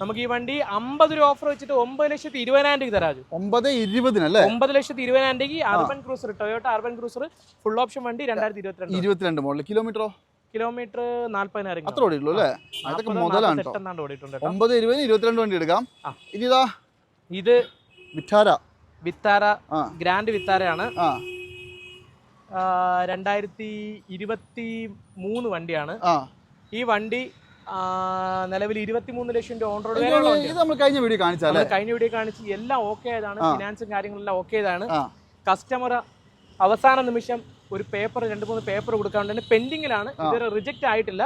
നമുക്ക് ഈ വണ്ടി അമ്പത് രൂപ ഓഫർ വെച്ചിട്ട് ഒമ്പത് ലക്ഷത്തി ഇരുപതിനായിരം രൂപ തരാം ഒമ്പത് ഇരുപതിനല്ലേ ഒമ്പത് ലക്ഷത്തി ഇരുപതിനായിരം രൂപയ്ക്ക് Urban Cruiser Toyota Urban Cruiser full option വണ്ടി രണ്ടായിരത്തി ഇരുപത്തിരണ്ട്. ഇരുപത്തിരണ്ട് മോഡൽ കിലോമീറ്ററോ കിലോമീറ്റർ നാല്പതിനായിരം അത്ര ഓടിയിട്ടുള്ളൂ അല്ലേ? അതൊക്കെ മുതലാണ് കേട്ടോ എട്ടെന്നാണ്ട് ഓടിയിട്ടുണ്ട് കേട്ടോ. ഒമ്പത് ഇരുപതിന് ഇരുപത്തിരണ്ട് വണ്ടി എടുക്കാം. ഇനി ഇതാ ഇത് വിറ്റാര വിത്താര ഗ്രാൻഡ് വിത്താരയാണ്. രണ്ടായിരത്തി ഇരുപത്തി മൂന്ന് വണ്ടിയാണ് ഈ വണ്ടി നിലവിൽ ഇരുപത്തിമൂന്ന് ലക്ഷം രൂപ ഓൺ റോഡ് ഇത് നമ്മൾ കഴിഞ്ഞ വീഡിയോ കാണിച്ചാലേ കഴിഞ്ഞ വീഡിയോ കാണിച്ച് എല്ലാം ഓക്കെ ആയതാണ്. ഫിനാൻസും കാര്യങ്ങളെല്ലാം ഓക്കെ ആയതാണ്. കസ്റ്റമർ അവസാന നിമിഷം ഒരു പേപ്പർ രണ്ട് മൂന്ന് പേപ്പർ കൊടുക്കാണ്ട് പെൻഡിങ്ങിലാണ് ആ. ഇതുവരെ റിജക്റ്റ് ആയിട്ടില്ല.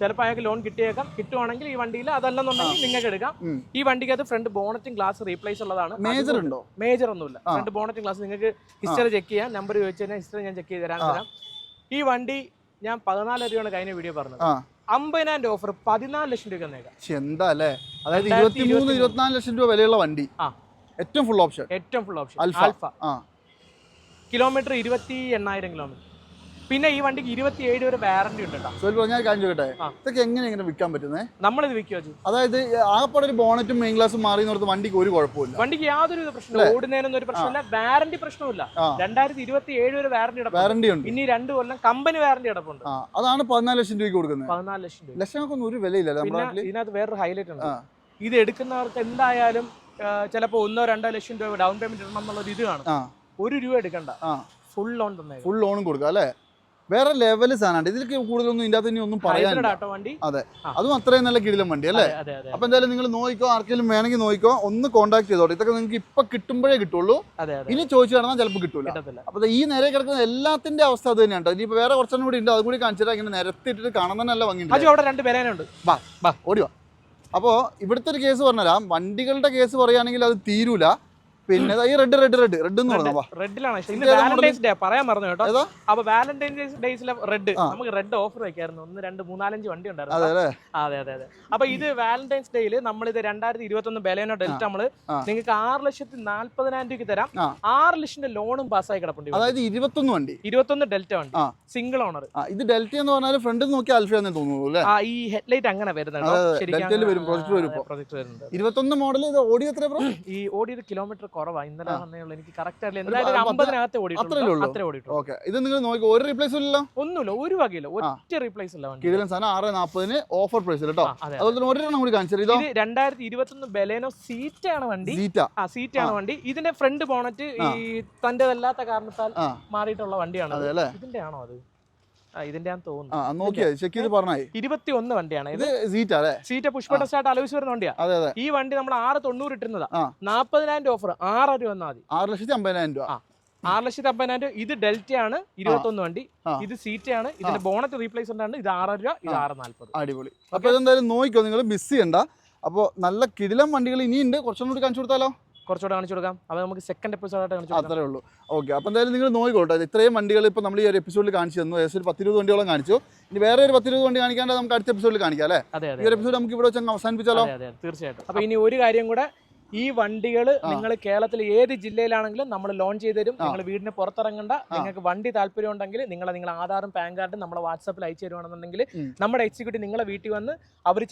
ചിലപ്പോൾ അയാൾക്ക് ലോൺ കിട്ടിയേക്കാം. കിട്ടുവാണെങ്കിൽ ഈ വണ്ടിയിൽ അതല്ലെന്നുണ്ടെങ്കിൽ നിങ്ങൾക്ക് എടുക്കാം. ഈ വണ്ടിക്ക് അത് ഫ്രണ്ട് ബോണറ്റും ഗ്ലാസ് റീപ്ലേസ് ഉള്ളതാണ്. മേജർ ഉണ്ടോ? മേജർ ഒന്നുമില്ല. ഫ്രണ്ട് ബോണറ്റും ഗ്ലാസ് നിങ്ങൾക്ക് ഹിസ്റ്ററി ചെക്ക് ചെയ്യാം. നമ്പർ ചോദിച്ചു കഴിഞ്ഞാൽ ഹിസ്റ്ററി ഞാൻ ചെക്ക് ചെയ്ത് തരാൻ തരാം. ഈ വണ്ടി ഞാൻ പതിനാല് രൂപയാണ് കഴിഞ്ഞ വീഡിയോ പറഞ്ഞത്. അമ്പതിനായിരം രൂപ ഓഫർ പതിനാല് ലക്ഷം രൂപ നേടാം എന്താ അല്ലേ അതായത് രണ്ടായിരത്തി ഇരുപത്തി മൂന്ന് ഇരുപത്തി ഇരുപത്തിനാല് ലക്ഷം രൂപ വിലയുള്ള വണ്ടി. ഏറ്റവും ഫുൾ ഓപ്ഷൻ ഏറ്റവും ഫുൾ ഓപ്ഷൻ അൽഫ. ആൽഫ. ആ. കിലോമീറ്റർ ഇരുപത്തി എണ്ണായിരം കിലോമീറ്റർ പിന്നെ ഈ വണ്ടിക്ക് ഇരുപത്തി ഏഴ് വരെ വാറണ്ടി ഉണ്ട് കേട്ടോ ഞാൻ കാര്യം ചോദിക്കട്ടെ? ഇതൊക്കെ എങ്ങനെ എങ്ങനെ വിൽക്കാൻ പറ്റുന്നത് നമ്മളിത് വിൽക്കുക അതായത് ആകപ്പാടെ ഒരു ബോണറ്റും മെയിൻ ഗ്ലാസും മാറി നിർത്ത് വണ്ടിക്ക് ഒരു കുഴപ്പമില്ല വണ്ടിക്ക് യാതൊരു പ്രശ്നമില്ല ഓടുന്നതിനൊന്നും ഒരു പ്രശ്നമില്ല വാറന്റി പ്രശ്നമില്ല രണ്ടായിരത്തി ഇരുപത്തി ഏഴ് വരെ വാറന്റി വാറന്റി ഉണ്ട്. ഇനി രണ്ട് കൊല്ലം കമ്പനി വാറന്റി അടപ്പുണ്ട് അതാണ് പതിനാല് ലക്ഷം രൂപയ്ക്ക് കൊടുക്കുന്നത്. പതിനാല് ലക്ഷം രൂപ. ലക്ഷങ്ങൾക്കൊന്നും ഒരു വിലയില്ല ഇതിനകത്ത് വേറൊരു ഹൈലൈറ്റ് ഉണ്ട്. ഇത് എടുക്കുന്നവർക്ക് എന്തായാലും ചിലപ്പോ ഒന്നോ രണ്ടോ ലക്ഷം രൂപ ഡൗൺ പേയ്മെന്റ് ഇടണം എന്നുള്ള ഒരു ഇത് കാണും. ഒരു രൂപ എടുക്കണ്ട. ഫുൾ ലോൺ തന്നെ ഫുൾ ലോണും കൊടുക്കാം അല്ലേ? വേറെ ലെവൽ സാധനമാണ് ഇതിൽ കൂടുതലൊന്നും ഇതിന്റെ അകത്ത് ഇനി ഒന്നും പറയാനില്ല. അതെ. അതും അത്രയും നല്ല കിടിലം വണ്ടി അല്ലേ? അപ്പൊ എന്തായാലും നിങ്ങൾ നോക്കിക്കോ ആർക്കെങ്കിലും വേണമെങ്കിൽ നോക്കിക്കോ ഒന്ന് കോൺടാക്ട് ചെയ്തോട്ടെ. ഇതൊക്കെ നിങ്ങൾക്ക് ഇപ്പൊ കിട്ടുമ്പോഴേ കിട്ടുള്ളൂ. ഇനി ചോദിച്ചു കിടന്നാൽ ചിലപ്പോൾ കിട്ടൂല. അപ്പൊ ഈ നേരെ കിടക്കുന്ന എല്ലാത്തിന്റെ അവസ്ഥ അത് തന്നെയാണ് ഇനി ഇപ്പൊ വേറെ കുറച്ചും കൂടി ഉണ്ട്. അതും കൂടി കാണിച്ചിട്ട് ഇങ്ങനെ നിരത്തിയിട്ടിട്ട് കാണാൻ തന്നെ നല്ല ഭംഗിയുണ്ട്. അജു അവിടെ രണ്ട് ബലേനുണ്ട് ഓടി വാ. അപ്പോൾ ഇവിടുത്തെ ഒരു കേസ് പറഞ്ഞുതരാം. വണ്ടികളുടെ കേസ് പറയുകയാണെങ്കിൽ അത് തീരൂല. പിന്നെ ഈ റെഡ് റെഡ് റെഡ് റെഡ് എന്ന് പറഞ്ഞാ. റെഡിലാണ് ഇന്ന് വാലന്റൈൻസ് ഡേ പറയാൻ മറന്നു കേട്ടോ? അപ്പൊ വാലന്റൈൻസ് ഡേസിലെ റെഡ് നമുക്ക് റെഡ് ഓഫർ വെക്കായിരുന്നു. ഒന്ന് രണ്ട് മൂന്നാലഞ്ച് വണ്ടി ഉണ്ടായിരുന്നു. അതെ അതെ അതെ അപ്പൊ ഇത് വാലന്റൈൻസ് ഡേയിൽ നമ്മൾ ഇത് രണ്ടായിരത്തി ഇരുപത്തി ഒന്ന് ബലേനോ ഡെൽറ്റ നമ്മൾ നിങ്ങൾക്ക് ആറ് ലക്ഷത്തി നാല്പതിനായിരം രൂപയ്ക്ക് തരാം. ആറ് ലക്ഷത്തിന്റെ ലോണും പാസ്സായി കിടപ്പുണ്ട്. അതായത് ഇരുപത്തൊന്ന് വണ്ടി. ഇരുപത്തൊന്ന് ഡെൽറ്റ വണ്ടി. സിംഗിൾ ഓണർ ഇത് ഡെൽറ്റ എന്ന് പറഞ്ഞാൽ ഫ്രണ്ടിൽ നോക്കി അൽഫിയാന്ന് തോന്നുന്നു ഈ ഹെഡ്ലൈറ്റ് അങ്ങനെ വരുന്നുണ്ട് ഇരുപത്തൊന്ന് മോഡൽ ഇത് ഓടി എത്ര ബ്രോ ഈ ഓടിയത് കിലോമീറ്റർ കുറവാ. ഇന്നലെ. വന്നേ ഉള്ളൂ. എനിക്ക് കറക്റ്റ് ആയില്ല എന്തായാലും അമ്പതിനകത്ത്? അത്രേ ഓടിയിട്ടുള്ളൂ. ഓക്കെ. ഇത് നിങ്ങൾ നോക്കി. ഒരു റീപ്ലേസ് ഇല്ലല്ലോ? ഒന്നുമില്ല. ഒരു വകയില്ല. ഒറ്റ റീപ്ലേസ് ഇല്ല കിടിലൻ സാധനം ആറ് നാൽപ്പതിന് ഓഫർ പ്രൈസ് കേട്ടോ. ആ, അതെ അതുപോലെ തന്നെ ഒരെണ്ണം കൂടി കാണിച്ചത് ഇതോ? ഇത് രണ്ടായിരത്തി ഇരുപത്തി ബലേനോ സീറ്റ് ആണ് വണ്ടി. സീറ്റ. ആ സീറ്റ് ആണ് വണ്ടി. ഇതിന്റെ ഫ്രണ്ട് ബോണറ്റ്. ഈ തന്റേതല്ലാത്ത കാരണത്താൽ മാറിയിട്ടുള്ള വണ്ടിയാണ് ഇതിന്റെ ആണോ അത്? ഇതിന്റെ നോക്കിയാ ചെക്ക് ചെയ്ത് പറഞ്ഞായി. ഇരുപത്തി ഒന്ന് വണ്ടിയാണ്. ഇത് ഇത് സീറ്റ അല്ലേ സീറ്റ് പുഷ്പ സ്റ്റാർട്ട് ആലോചിച്ച് വരുന്ന വണ്ടിയാ. അതെ അതെ. ഈ വണ്ടി നമ്മൾ ആറ് തൊണ്ണൂറ് ഇട്ടിരുന്നതാ. നാപ്പതിനായിരം രൂപ ഓഫർ ആറ് രൂപ വന്നാൽ മതി. ആറ് ലക്ഷത്തി അമ്പതിനായിരം രൂപ. ആറ് ലക്ഷത്തി അമ്പതിനായിരം രൂപ. ഇത് ഡെൽറ്റ ആണ് ഇരുപത്തൊന്ന് വണ്ടി. ഇത് സീറ്റ് ആണ് ഇതിന്റെ ബോണറ്റ് റീപ്ലേസ്മെന്റ് ആണ്. ഇത് ആറ് രൂപ ഇത് ആറ് നാല്പത് അടിപൊളി. അപ്പൊ ഇതെന്തായാലും നോക്കിക്കോ നിങ്ങൾ മിസ് ചെയ്യണ്ട. അപ്പോൾ നല്ല കിടിലം വണ്ടികൾ ഇനിയുണ്ട്. കുറച്ചും കൂടി കാണിച്ചു കൊടുത്താലോ? കുറച്ചുകൂടെ കാണിച്ചു കൊടുക്കാം. അപ്പോൾ നമുക്ക് സെക്കൻഡ് എപ്പിസോഡായിട്ട് കാണിച്ചു അത്രേ ഉള്ളൂ. ഓക്കെ അപ്പോൾ എന്തായാലും നിങ്ങൾ നോക്കിക്കോട്ടെ. ഇത്രയും വണ്ടികൾ ഇപ്പോൾ നമ്മൾ ഈ ഒരു എപ്പിസോഡിൽ കാണിച്ചു തന്നു. ഏകദേശം ഒരു പത്തിരുപത് വണ്ടിയോളം കാണിച്ചു. ഇനി വേറെ ഒരു പത്തിരുപത് വണ്ടി കാണിക്കാണ്ട് നമുക്ക് അടുത്ത എപ്പിസോഡിൽ കാണിക്കാം അല്ലേ? അതെ ഈ ഒരു എപ്പിസോഡ് നമുക്ക് ഇവിടെ വെച്ച് അവസാനിപ്പിച്ചാലോ? തീർച്ചയായിട്ടും. അപ്പോൾ ഇനി ഒരു കാര്യം കൂടെ ഈ വണ്ടികൾ നിങ്ങൾ കേരളത്തിൽ ഏത് ജില്ലയിലാണെങ്കിലും നമ്മൾ ലോഞ്ച് ചെയ്ത് തരും. നിങ്ങൾ വീടിന് പുറത്തിറങ്ങണ്ട. നിങ്ങൾക്ക് വണ്ടി താല്പര്യം ഉണ്ടെങ്കിൽ നിങ്ങൾ നിങ്ങളെ ആധാറും പാൻ കാർഡും നമ്മളെ വാട്സാപ്പിൽ അയച്ചു തരുവാണെന്നുണ്ടെങ്കിൽ. നമ്മുടെ എക്സിക്യൂട്ടീവ് നിങ്ങളെ വീട്ടിൽ വന്ന് അവർ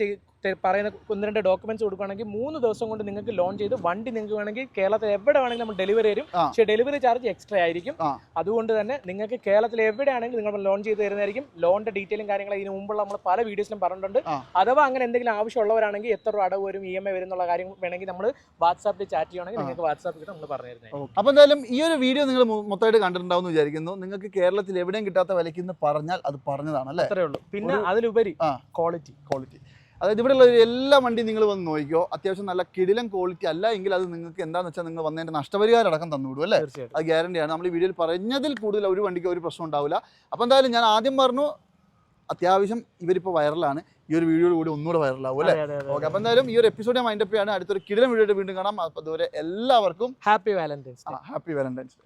പറയുന്ന ഒന്ന് രണ്ട് ഡോക്യുമെന്റ്സ് കൊടുക്കുകയാണെങ്കിൽ മൂന്ന് ദിവസം കൊണ്ട് നിങ്ങൾക്ക് ലോൺ ചെയ്ത് വണ്ടി നിങ്ങൾക്ക് വേണമെങ്കിൽ കേരളത്തിൽ എവിടെ വേണമെങ്കിലും നമ്മൾ ഡെലിവറി തരും. പക്ഷേ ഡെലിവറി ചാർജ് എക്സ്ട്രാ ആയിരിക്കും. അതുകൊണ്ട് തന്നെ നിങ്ങൾക്ക് കേരളത്തിൽ എവിടെയാണെങ്കിലും നിങ്ങൾ ലോൺ ചെയ്ത് തരുന്നതായിരിക്കും. ലോണിന്റെ ഡീറ്റെയിലും കാര്യങ്ങളും ഇതിന് മുമ്പുള്ള നമ്മൾ പല വീഡിയോസിലും പറഞ്ഞിട്ടുണ്ട്. അഥവാ അങ്ങനെ എന്തെങ്കിലും ആവശ്യമുള്ളവരാണെങ്കിൽ എത്ര രൂപ അടവ് വരും ഇ എം ഐ വരും എന്നുള്ള കാര്യം വേണമെങ്കിൽ നമ്മൾ വാട്സാപ്പിൽ ചാറ്റ് ചെയ്യുകയാണെങ്കിൽ നിങ്ങൾക്ക് വാട്സാപ്പിൽ നമ്മൾ പറഞ്ഞു തരുന്നത് അപ്പോൾ എന്തായാലും ഈ ഒരു വീഡിയോ നിങ്ങൾ മൊത്തമായിട്ട് കണ്ടിട്ടുണ്ടാവും വിചാരിക്കുന്നു. നിങ്ങൾക്ക് കേരളത്തിൽ എവിടെയും കിട്ടാത്ത വിലയ്ക്ക് പറഞ്ഞാൽ അത് പറഞ്ഞതാണ് അല്ലേ അത്രേ ഉള്ളൂ. പിന്നെ അതിലുപരി. ക്വാളിറ്റി ക്വാളിറ്റി അതായത് ഇവിടെയുള്ള എല്ലാ വണ്ടി നിങ്ങൾ വന്ന് നോക്കിയോ അത്യാവശ്യം നല്ല കിടിലം ക്വാളിറ്റി അല്ല എങ്കിൽ അത് നിങ്ങൾക്ക് എന്താണെന്ന് വെച്ചാൽ നിങ്ങൾ വന്നതിന്റെ നഷ്ടപരിഹാരം അടക്കം തന്നുവിടും അല്ലേ? അത് ഗ്യാരണ്ടിയാണ് നമ്മൾ ഈ വീഡിയോയിൽ പറഞ്ഞതിൽ കൂടുതൽ ഒരു വണ്ടിക്ക് ഒരു പ്രശ്നം ഉണ്ടാവില്ല. അപ്പോൾ എന്തായാലും ഞാൻ ആദ്യം പറഞ്ഞു അത്യാവശ്യം ഇവരിപ്പോൾ വൈറലാണ് ഈ ഒരു വീഡിയോയിൽ കൂടി ഒന്നുകൂടെ വൈറലാവും അല്ലേ? ഓക്കെ അപ്പോൾ എന്തായാലും ഈ ഒരു എപ്പിസോഡ് ഞാൻ മൈൻഡപ്പ് ചെയ്യാണ്. അടുത്തൊരു കിടിലം വീഡിയോ വീണ്ടും കാണാം. അപ്പോൾ അതുവരെ എല്ലാവർക്കും ഹാപ്പി വാലന്റൈൻസ് ഹാപ്പി വാലന്റൈൻസ്